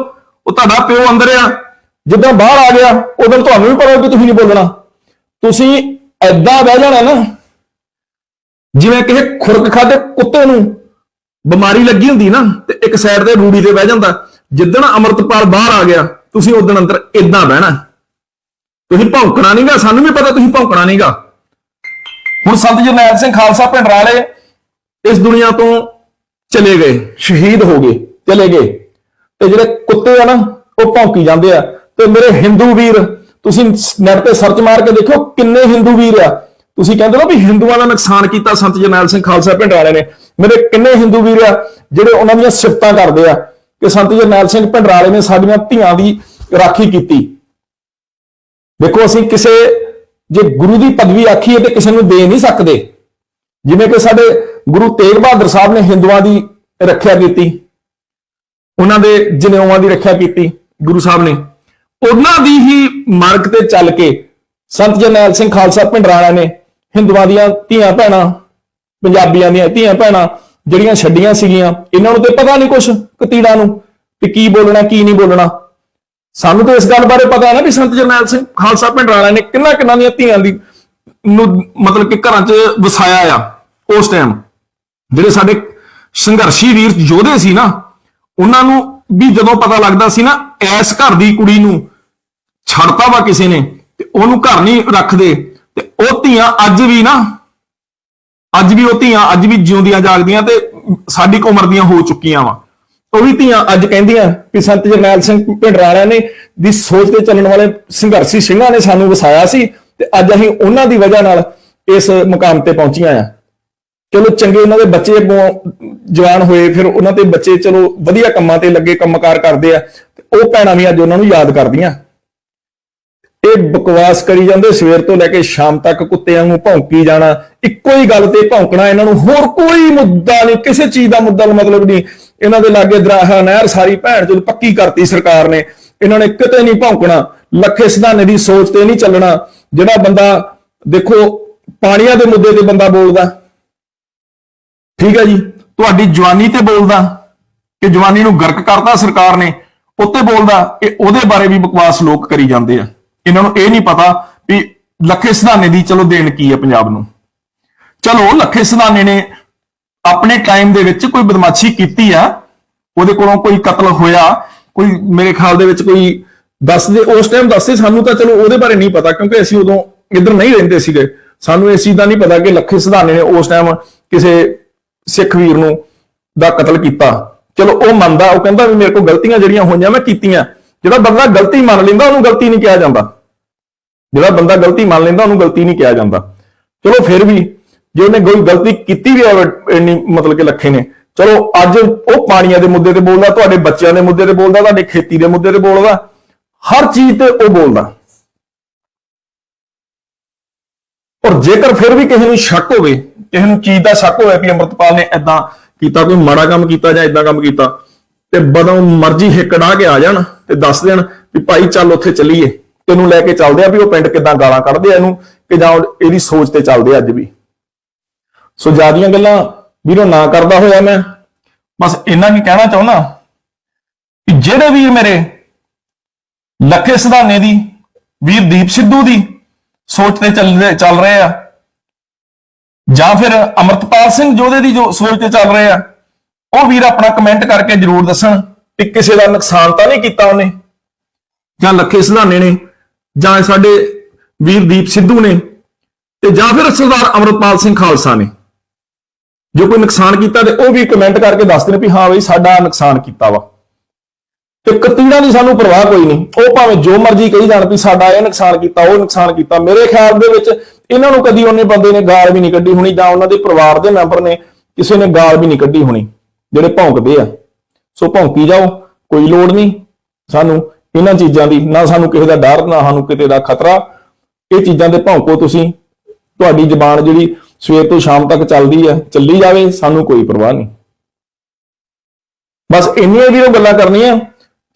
ਉਹ ਤੁਹਾਡਾ ਪਿਓ ਅੰਦਰ ਆ। ਜਿੱਦਾਂ ਬਾਹਰ ਆ ਗਿਆ ਉਦੋਂ ਤੁਹਾਨੂੰ ਵੀ ਪਤਾ ਕਿ ਤੁਸੀਂ ਨਹੀਂ ਬੋਲਣਾ। ਤੁਸੀਂ ਐਦਾਂ ਬਹਿ ਜਾਣਾ ਨਾ, ਜਿਵੇਂ ਕਿਸੇ ਖੁਰਕ ਖਾਦੇ ਕੁੱਤੇ ਨੂੰ ਬਿਮਾਰੀ ਲੱਗੀ ਹੁੰਦੀ ਨਾ, ਤੇ ਇੱਕ ਸਾਈਡ ਤੇ ਰੂੜੀ ਤੇ ਬਹਿ ਜਾਂਦਾ। ਜਿੱਦਣ ਅੰਮ੍ਰਿਤਪਾਲ ਬਾਹਰ ਆ ਗਿਆ, ਤੁਸੀਂ ਉਦੋਂ ਅੰਦਰ ਇਦਾਂ ਬਹਿਣਾ। ਤੁਸੀਂ ਭੌਂਕਣਾ ਨਹੀਂਗਾ ਸਾਨੂੰ ਵੀ ਪਤਾ ਤੁਸੀਂ ਭੌਂਕਣਾ ਨਹੀਂਗਾ ਹੁਣ ਸੰਤ ਜਰਨੈਲ ਸਿੰਘ ਖਾਲਸਾ ਪਿੰਡ ਵਾਲੇ ਇਸ ਦੁਨੀਆ ਤੋਂ ਚਲੇ ਗਏ, ਸ਼ਹੀਦ ਹੋ ਗਏ, ਚਲੇ ਗਏ। ਤੇ ਜਿਹੜੇ ਕੁੱਤੇ ਆ ਨਾ, ਉਹ ਭੌਂਕੀ ਜਾਂਦੇ ਆ। ਤੇ ਮੇਰੇ ਹਿੰਦੂ ਵੀਰ, ਤੁਸੀਂ ਨੈਟ ਤੇ ਸਰਚ ਮਾਰ ਕੇ ਦੇਖੋ ਕਿੰਨੇ ਹਿੰਦੂ ਵੀਰ ਆ। ਤੁਸੀਂ ਕਹਿੰਦੇ ਹੋ ਵੀ ਹਿੰਦੂਆਂ ਦਾ ਨੁਕਸਾਨ ਕੀਤਾ ਸੰਤ ਜਰਨੈਲ ਸਿੰਘ ਖਾਲਸਾ ਪਿੰਡ ਵਾਲੇ ਨੇ। ਮੇਰੇ ਕਿੰਨੇ ਹਿੰਦੂ ਵੀਰ ਆ, ਜਿਹੜੇ ਉਹਨਾਂ ਦੀਆਂ ਸਿਫਤਾਂ ਕਰਦੇ ਆ ਕਿ ਸੰਤ ਜਰਨੈਲ ਸਿੰਘ ਪਿੰਡ ਵਾਲੇ ਨੇ ਸਾਡੀਆਂ ਧੀਆਂ ਦੀ ਰਾਖੀ ਕੀਤੀ। ਦੇਖੋ ਅਸੀਂ ਕਿਸੇ ਜੇ ਗੁਰੂ ਦੀ ਪਦਵੀ ਆਖੀਏ ਤੇ ਕਿਸੇ ਨੂੰ ਦੇ ਨਹੀਂ ਸਕਦੇ। ਜਿਵੇਂ ਕਿ ਸਾਡੇ ਗੁਰੂ ਤੇਗ ਬਹਾਦਰ ਸਾਹਿਬ ਨੇ ਹਿੰਦੂਆਂ ਦੀ ਰੱਖਿਆ ਕੀਤੀ, ਉਹਨਾਂ ਦੇ ਜਨੇਊਆਂ ਦੀ ਰੱਖਿਆ ਕੀਤੀ, ਗੁਰੂ ਸਾਹਿਬ ਨੇ। ਉਹਨਾਂ ਦੀ ਹੀ ਮਾਰਗ ਤੇ ਚੱਲ ਕੇ ਸੰਤ ਜਰਨੈਲ ਸਿੰਘ ਖਾਲਸਾ ਭਿੰਡਰਾਣਾ ਨੇ ਹਿੰਦੂਆਂ ਦੀਆਂ ਧੀਆਂ ਭੈਣਾਂ, ਪੰਜਾਬੀਆਂ ਦੀਆਂ ਧੀਆਂ ਭੈਣਾਂ ਜਿਹੜੀਆਂ ਛੱਡੀਆਂ ਸੀਗੀਆਂ, ਇਹਨਾਂ ਨੂੰ ਤੇ ਪਤਾ ਨਹੀਂ ਕੁਛ ਕਤੀੜਾਂ ਨੂੰ ਕਿ ਕੀ ਬੋਲਣਾ, ਕੀ ਨਹੀਂ ਬੋਲਣਾ। ਸਾਨੂੰ ਤਾਂ ਇਸ ਗੱਲ ਬਾਰੇ ਪਤਾ ਹੈ ਨਾ ਵੀ ਸੰਤ ਜਰਨੈਲ ਸਿੰਘ ਖਾਲਸਾ ਭਿੰਡਰਾਣਾ ਨੇ ਕਿੰਨਾ ਕਿੰਨਾ ਦੀਆਂ ਧੀਆਂ ਦੀ ਨੂੰ ਮਤਲਬ ਕਿ ਘਰਾਂ 'ਚ ਵਸਾਇਆ ਆ ਉਸ ਟਾਈਮ ਜਿਹੜੇ ਸਾਡੇ ਸੰਘਰਸ਼ੀ ਵੀਰ ਯੋਧੇ ਸੀ ਨਾ, ਉਹਨਾਂ ਨੂੰ ਵੀ ਜਦੋਂ ਪਤਾ ਲੱਗਦਾ ਸੀ ਨਾ ਐਸ ਘਰ ਦੀ ਕੁੜੀ ਨੂੰ ਛੱਡਤਾ ਵਾ ਕਿਸੇ ਨੇ ਤੇ ਉਹਨੂੰ ਘਰ ਨਹੀਂ ਰੱਖਦੇ, ਤੇ ਉਹ ਧੀਆਂ ਅੱਜ ਵੀ ਨਾ, ਅੱਜ ਵੀ ਉਹ ਧੀਆਂ ਅੱਜ ਵੀ ਜਿਉਂਦੀਆਂ ਜਾਗਦੀਆਂ ਤੇ ਸਾਡੀ ਕੁ ਉਮਰ ਦੀਆਂ ਹੋ ਚੁੱਕੀਆਂ ਵਾ। ਉਹ ਵੀ ਧੀਆਂ ਅੱਜ ਕਹਿੰਦੀਆਂ ਕਿ ਸੰਤ ਜਰਨੈਲ ਸਿੰਘ ਭਿੰਡਰਾਣਾ ਨੇ ਦੀ ਸੋਚ ਤੇ ਚੱਲਣ ਵਾਲੇ ਸੰਘਰਸ਼ੀ ਸਿੰਘਾਂ ਨੇ ਸਾਨੂੰ ਵਸਾਇਆ ਸੀ ਤੇ ਅੱਜ ਅਸੀਂ ਉਹਨਾਂ ਦੀ ਵਜ੍ਹਾ ਨਾਲ ਇਸ ਮੁਕਾਮ ਤੇ ਪਹੁੰਚੀਆਂ ਆ। ਚਲੋ ਚੰਗੇ ਉਹਨਾਂ ਦੇ ਬੱਚੇ ਅੱਗੋਂ ਜਵਾਨ ਹੋਏ, ਫਿਰ ਉਹਨਾਂ ਦੇ ਬੱਚੇ ਚਲੋ ਵਧੀਆ ਕੰਮਾਂ ਤੇ ਲੱਗੇ, ਕੰਮਕਾਰ ਕਰਦੇ ਆ। ਤੇ ਉਹ ਭੈਣਾਂ ਵੀ ਅੱਜ ਉਹਨਾਂ ਨੂੰ ਯਾਦ ਕਰਦੀਆਂ। ਇਹ ਬਕਵਾਸ ਕਰੀ ਜਾਂਦੇ, ਸਵੇਰ ਤੋਂ ਲੈ ਕੇ ਸ਼ਾਮ ਤੱਕ ਕੁੱਤਿਆਂ ਨੂੰ ਭੌਂਕੀ ਜਾਣਾ, ਇੱਕੋ ਹੀ ਗੱਲ ਤੇ ਭੌਂਕਣਾ, ਇਹਨਾਂ ਨੂੰ ਹੋਰ ਕੋਈ ਮੁੱਦਾ ਨਹੀਂ, ਕਿਸੇ ਚੀਜ਼ ਦਾ ਮੁੱਦਾ ਮਤਲਬ ਨਹੀਂ। ਇਹਨਾਂ ਦੇ ਲਾਗੇ ਦਰਾਹਾ, ਨਹਿਰ ਸਾਰੀ ਭੈਣ ਚੋਦ ਪੱਕੀ ਕਰਤੀ ਸਰਕਾਰ ਨੇ। ਇਹਨਾਂ ਨੇ ਕਿਤੇ ਨਹੀਂ ਭੌਂਕਣਾ, ਲੱਖੇ ਸਿਧਾਨੇ ਦੀ ਸੋਚ ਤੇ ਨਹੀਂ ਚੱਲਣਾ। ਜਿਹੜਾ ਬੰਦਾ, ਦੇਖੋ, ਪਾਣੀਆਂ ਦੇ ਮੁੱਦੇ ਤੇ ਬੰਦਾ ਬੋਲਦਾ। ਠੀਕ ਹੈ ਜੀ? ਤੁਹਾਡੀ ਜਵਾਨੀ ਤੇ ਬੋਲਦਾ ਕਿ ਜਵਾਨੀ ਨੂੰ ਗਰਕ ਕਰਤਾ ਸਰਕਾਰ ਨੇ, ਉੱਤੇ ਬੋਲਦਾ ਇਹ ਉਹਦੇ ਬਾਰੇ ਵੀ ਬਕਵਾਸ ਲੋਕ ਕਰੀ ਜਾਂਦੇ ਆ। ਇਹਨਾਂ ਨੂੰ ਇਹ ਨਹੀਂ ਪਤਾ ਵੀ ਲੱਖੇ ਸਿਧਾਨੇ ਦੀ ਚਲੋ ਦੇਣ ਕੀ ਹੈ ਪੰਜਾਬ ਨੂੰ। ਚਲੋ ਲੱਖੇ ਸਿਧਾਨੇ ਨੇ ਆਪਣੇ ਟਾਈਮ ਦੇ ਵਿੱਚ ਕੋਈ ਬਦਮਾਸ਼ੀ ਕੀਤੀ ਆ, ਉਹਦੇ ਕੋਲੋਂ ਕੋਈ ਕਤਲ ਹੋਇਆ, ਕੋਈ ਮੇਰੇ ਖਿਆਲ ਦੇ ਵਿੱਚ ਕੋਈ ਦੱਸਦੇ ਉਸ ਟਾਈਮ ਦੱਸਦੇ ਸਾਨੂੰ ਤਾਂ ਚਲੋ ਉਹਦੇ ਬਾਰੇ ਨਹੀਂ ਪਤਾ, ਕਿਉਂਕਿ ਅਸੀਂ ਉਦੋਂ ਇੱਧਰ ਨਹੀਂ ਰਹਿੰਦੇ ਸੀਗੇ। ਸਾਨੂੰ ਇਸ ਚੀਜ਼ ਦਾ ਨਹੀਂ ਪਤਾ ਕਿ ਲੱਖੇ ਸਿਧਾਨੇ ਨੇ ਉਸ ਟਾਈਮ ਕਿਸੇ ਸਿੱਖ ਵੀਰ ਨੂੰ ਦਾ ਕਤਲ ਕੀਤਾ। ਚਲੋ ਉਹ ਮੰਨਦਾ, ਉਹ ਕਹਿੰਦਾ ਵੀ ਮੇਰੇ ਕੋਲ ਗਲਤੀਆਂ ਜਿਹੜੀਆਂ ਹੋਈਆਂ ਮੈਂ ਕੀਤੀਆਂ। ਜਿਹੜਾ ਬੰਦਾ ਗਲਤੀ ਮੰਨ ਲੈਂਦਾ, ਉਹਨੂੰ ਗਲਤੀ ਨਹੀਂ ਕਿਹਾ ਜਾਂਦਾ। ਜਿਹੜਾ ਬੰਦਾ ਗਲਤੀ ਮੰਨ ਲੈਂਦਾ, ਉਹਨੂੰ ਗਲਤੀ ਨਹੀਂ ਕਿਹਾ ਜਾਂਦਾ। ਚਲੋ ਫਿਰ ਵੀ ਜੇ ਉਹਨੇ ਕੋਈ ਗਲਤੀ ਕੀਤੀ ਵੀ ਹੈ ਇੰਨੀ ਮਤਲਬ ਕਿ ਲੱਖੇ ਨੇ। ਚਲੋ ਅੱਜ ਉਹ ਪਾਣੀਆਂ ਦੇ ਮੁੱਦੇ ਤੇ ਬੋਲਦਾ, ਤੁਹਾਡੇ ਬੱਚਿਆਂ ਦੇ ਮੁੱਦੇ ਤੇ ਬੋਲਦਾ, ਤੁਹਾਡੇ ਖੇਤੀ ਦੇ ਮੁੱਦੇ ਤੇ ਬੋਲਦਾ। ਹਰ ਚੀਜ਼ ਤੇ ਉਹ ਬੋਲਦਾ। ਔਰ ਜੇਕਰ ਫਿਰ ਵੀ ਕਿਸੇ ਨੂੰ ਸ਼ੱਕ ਹੋਵੇ, ਕਿਸੇ ਨੂੰ ਚੀਜ਼ ਦਾ ਸ਼ੱਕ ਹੋਵੇ ਕਿ ਅੰਮ੍ਰਿਤਪਾਲ ਨੇ ਐਦਾਂ ਕੀਤਾ, ਕੋਈ ਮਾੜਾ ਕੰਮ ਕੀਤਾ ਜਾਂ ਐਦਾਂ ਕੰਮ ਕੀਤਾ, ਤੇ ਬਦੋਂ ਮਰਜ਼ੀ ਹਿੱਕ ਡਾ ਕੇ ਆ ਜਾਣ ਤੇ ਦੱਸ ਦੇਣ ਵੀ ਭਾਈ ਚੱਲ ਉੱਥੇ ਚੱਲੀਏ। ਇਹਨੂੰ ਲੈ ਕੇ ਚੱਲਦੇ ਆ ਵੀ ਉਹ ਪਿੰਡ ਕਿਦਾਂ ਗਾਲਾਂ ਕੱਢਦੇ ਆ ਇਹਨੂੰ ਕਿ ਜਾਂ ਇਹਦੀ ਸੋਚ ਤੇ ਚੱਲਦੇ ਆ ਅੱਜ ਵੀ। ਸੋ ਜਿਆਦੀਆਂ ਗੱਲਾਂ ਵੀਰੋ ਨਾ ਕਰਦਾ ਹੋਇਆ ਮੈਂ। ਬਸ ਇੰਨਾ ਕੀ ਕਹਿਣਾ ਚਾਹੁੰਦਾ ਕਿ ਜਿਹੜੇ ਵੀਰ ਮੇਰੇ ਲੱਖੇ ਸਿਧਾਨੇ ਦੀ, ਵੀਰ ਦੀਪ ਸਿੱਧੂ ਦੀ ਸੋਚ ਤੇ ਚੱਲ ਚੱਲ ਰਹੇ ਆ, ਜਾਂ ਫਿਰ ਅਮਰਤਪਾਲ ਸਿੰਘ ਜੋਧੇ ਦੀ ਜੋ ਸੋਚ ਤੇ ਚੱਲ ਰਹੇ ਆ, ਉਹ ਵੀਰ ਆਪਣਾ ਕਮੈਂਟ ਕਰਕੇ ਜਰੂਰ ਦੱਸਣ ਕਿ ਕਿਸੇ ਦਾ ਨੁਕਸਾਨ ਤਾਂ ਨਹੀਂ ਕੀਤਾ ਉਹਨੇ ਜਾਂ ਲੱਖੇ ਸਿਧਾਨੇ ਨੇ ਜਾਂ ਸਾਡੇ ਵੀਰਦੀਪ ਸਿੱਧੂ ਨੇ ਤੇ ਜਾਂ ਫਿਰ ਸਰਦਾਰ ਅਮਰਪਾਲ ਸਿੰਘ ਖਾਲਸਾ ਨੇ। ਜੋ ਕੋਈ ਨੁਕਸਾਨ ਕੀਤਾ ਤੇ ਉਹ ਵੀ ਕਮੈਂਟ ਕਰਕੇ ਦੱਸਦੇ ਨੇ ਵੀ ਹਾਂ ਬਈ ਸਾਡਾ ਨੁਕਸਾਨ ਕੀਤਾ ਵਾ। ਤੇ ਕਤੀੜਾਂ ਦੀ ਸਾਨੂੰ ਪਰਵਾਹ ਕੋਈ ਨਹੀਂ। ਉਹ ਭਾਵੇਂ ਜੋ ਮਰਜ਼ੀ ਕਹੀ ਜਾਣ ਵੀ ਸਾਡਾ ਇਹ ਨੁਕਸਾਨ ਕੀਤਾ, ਉਹ ਨੁਕਸਾਨ ਕੀਤਾ। ਮੇਰੇ ਖਿਆਲ ਦੇ ਵਿੱਚ ਇਹਨਾਂ ਨੂੰ ਕਦੀ ਉਹਨੇ ਬੰਦੇ ਨੇ ਗਾਲ ਵੀ ਨਹੀਂ ਕੱਢੀ ਹੋਣੀ ਜਾਂ ਉਹਨਾਂ ਦੇ ਪਰਿਵਾਰ ਦੇ ਮੈਂਬਰ ਨੇ ਕਿਸੇ ਨੇ ਗਾਲ ਵੀ ਨਹੀਂ ਕੱਢੀ ਹੋਣੀ। ਜਿਹੜੇ ਭੌਂਕਦੇ ਆ। ਸੋ ਭੌਂਕੀ ਜਾਓ, ਕੋਈ ਲੋੜ ਨਹੀਂ ਸਾਨੂੰ ਇਹਨਾਂ ਚੀਜ਼ਾਂ ਦੀ, ਨਾ ਸਾਨੂੰ ਕਿਸੇ ਦਾ ਡਰ, ਨਾ ਸਾਨੂੰ ਕਿਤੇ ਦਾ ਖਤਰਾ। ਇਹ ਚੀਜ਼ਾਂ ਦੇ ਭੌਂਕੋ ਤੁਸੀਂ। ਤੁਹਾਡੀ ਜ਼ਬਾਨ ਜਿਹੜੀ ਸਵੇਰ ਤੋਂ ਸ਼ਾਮ ਤੱਕ ਚੱਲਦੀ ਹੈ, ਚੱਲੀ ਜਾਵੇ, ਸਾਨੂੰ ਕੋਈ ਪਰਵਾਹ ਨਹੀਂ। ਬਸ ਇੰਨੀਆਂ ਵੀਰੋ ਗੱਲਾਂ ਕਰਨੀਆਂ।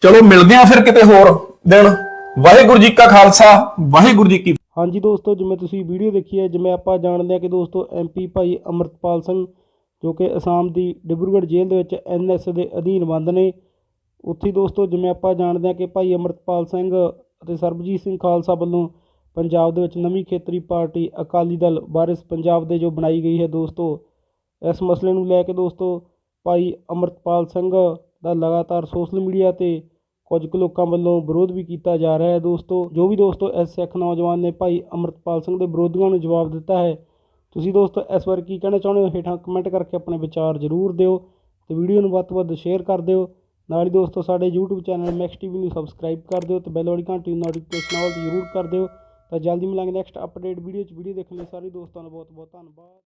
ਚਲੋ ਮਿਲਦੇ ਆ ਫਿਰ ਕਿਤੇ ਹੋਰ ਦਿਨ। ਵਾਹਿਗੁਰੂ ਜੀ ਕਾ ਖਾਲਸਾ, ਵਾਹਿਗੁਰੂ ਜੀ ਕੀ ਹਾਂਜੀ ਦੋਸਤੋ, ਜਿਵੇਂ ਤੁਸੀਂ ਵੀਡੀਓ ਦੇਖੀ ਹੈ, ਜਿਵੇਂ ਆਪਾਂ ਜਾਣਦੇ ਹਾਂ ਕਿ ਦੋਸਤੋ ਐਮਪੀ ਭਾਈ ਅਮਰਤਪਾਲ ਸਿੰਘ, ਜੋ ਕਿ ਅਸਾਮ ਦੀ ਡਿਬਰੂਗੜ੍ਹ ਜੇਲ੍ਹ ਦੇ ਵਿੱਚ ਐਨਐਸ ਦੇ ਅਧੀਨ ਬੰਦ ਨੇ ਉੱਥੇ ਦੋਸਤੋ, ਜਿਵੇਂ ਆਪਾਂ ਜਾਣਦੇ ਹਾਂ ਕਿ ਭਾਈ ਅਮਰਤਪਾਲ ਸਿੰਘ ਅਤੇ ਸਰਬਜੀਤ ਸਿੰਘ ਖਾਲਸਾ ਵੱਲੋਂ ਪੰਜਾਬ ਦੇ ਵਿੱਚ ਨਵੀਂ ਖੇਤਰੀ ਪਾਰਟੀ ਅਕਾਲੀ ਦਲ ਵਾਰਿਸ ਪੰਜਾਬ ਦੇ ਜੋ ਬਣਾਈ ਗਈ ਹੈ ਦੋਸਤੋ, ਇਸ ਮਸਲੇ ਨੂੰ ਲੈ ਕੇ ਦੋਸਤੋ, ਭਾਈ ਅਮਰਤਪਾਲ ਸਿੰਘ ਦਾ ਲਗਾਤਾਰ ਸੋਸ਼ਲ ਮੀਡੀਆ ਤੇ ਕੁਝ ਕੁ ਲੋਕਾਂ ਵੱਲੋਂ ਵਿਰੋਧ ਵੀ ਕੀਤਾ ਜਾ ਰਿਹਾ ਹੈ ਦੋਸਤੋ। ਜੋ ਵੀ ਦੋਸਤੋ, ਇਸ ਸਿੱਖ ਨੌਜਵਾਨ ਨੇ ਭਾਈ ਅਮਰਤਪਾਲ ਸਿੰਘ ਦੇ ਵਿਰੋਧੀਆਂ ਨੂੰ ਜਵਾਬ ਦਿੱਤਾ ਹੈ, ਤੁਸੀਂ ਦੋਸਤੋ ਇਸ ਵਾਰ ਕੀ ਕਹਿਣਾ ਚਾਹੁੰਦੇ ਹੋ? ਹੇਠਾਂ ਕਮੈਂਟ ਕਰਕੇ ਆਪਣੇ ਵਿਚਾਰ ਜ਼ਰੂਰ ਦਿਓ ਤੇ ਵੀਡੀਓ ਨੂੰ ਵੱਧ ਤੋਂ ਵੱਧ ਸ਼ੇਅਰ ਕਰ ਦਿਓ। ਨਾਲ ਹੀ ਦੋਸਤੋ, ਸਾਡੇ YouTube ਚੈਨਲ ਮੈਕਸ ਟੀਵੀ ਨੂੰ ਸਬਸਕ੍ਰਾਈਬ ਕਰ ਦਿਓ ਤੇ ਬੈਲ ਵਾਲੀ ਘੰਟੀ ਨੂੰ ਨੋਟੀਫਿਕੇਸ਼ਨ ਆਲ ਜ਼ਰੂਰ ਕਰ ਦਿਓ। ਤਾਂ ਜਲਦੀ ਮਿਲਾਂਗੇ ਨੈਕਸਟ ਅਪਡੇਟ ਵੀਡੀਓ 'ਚ। ਵੀਡੀਓ ਦੇਖਣ ਲਈ ਸਾਰੇ ਦੋਸਤਾਂ ਦਾ ਬਹੁਤ ਬਹੁਤ ਧੰਨਵਾਦ।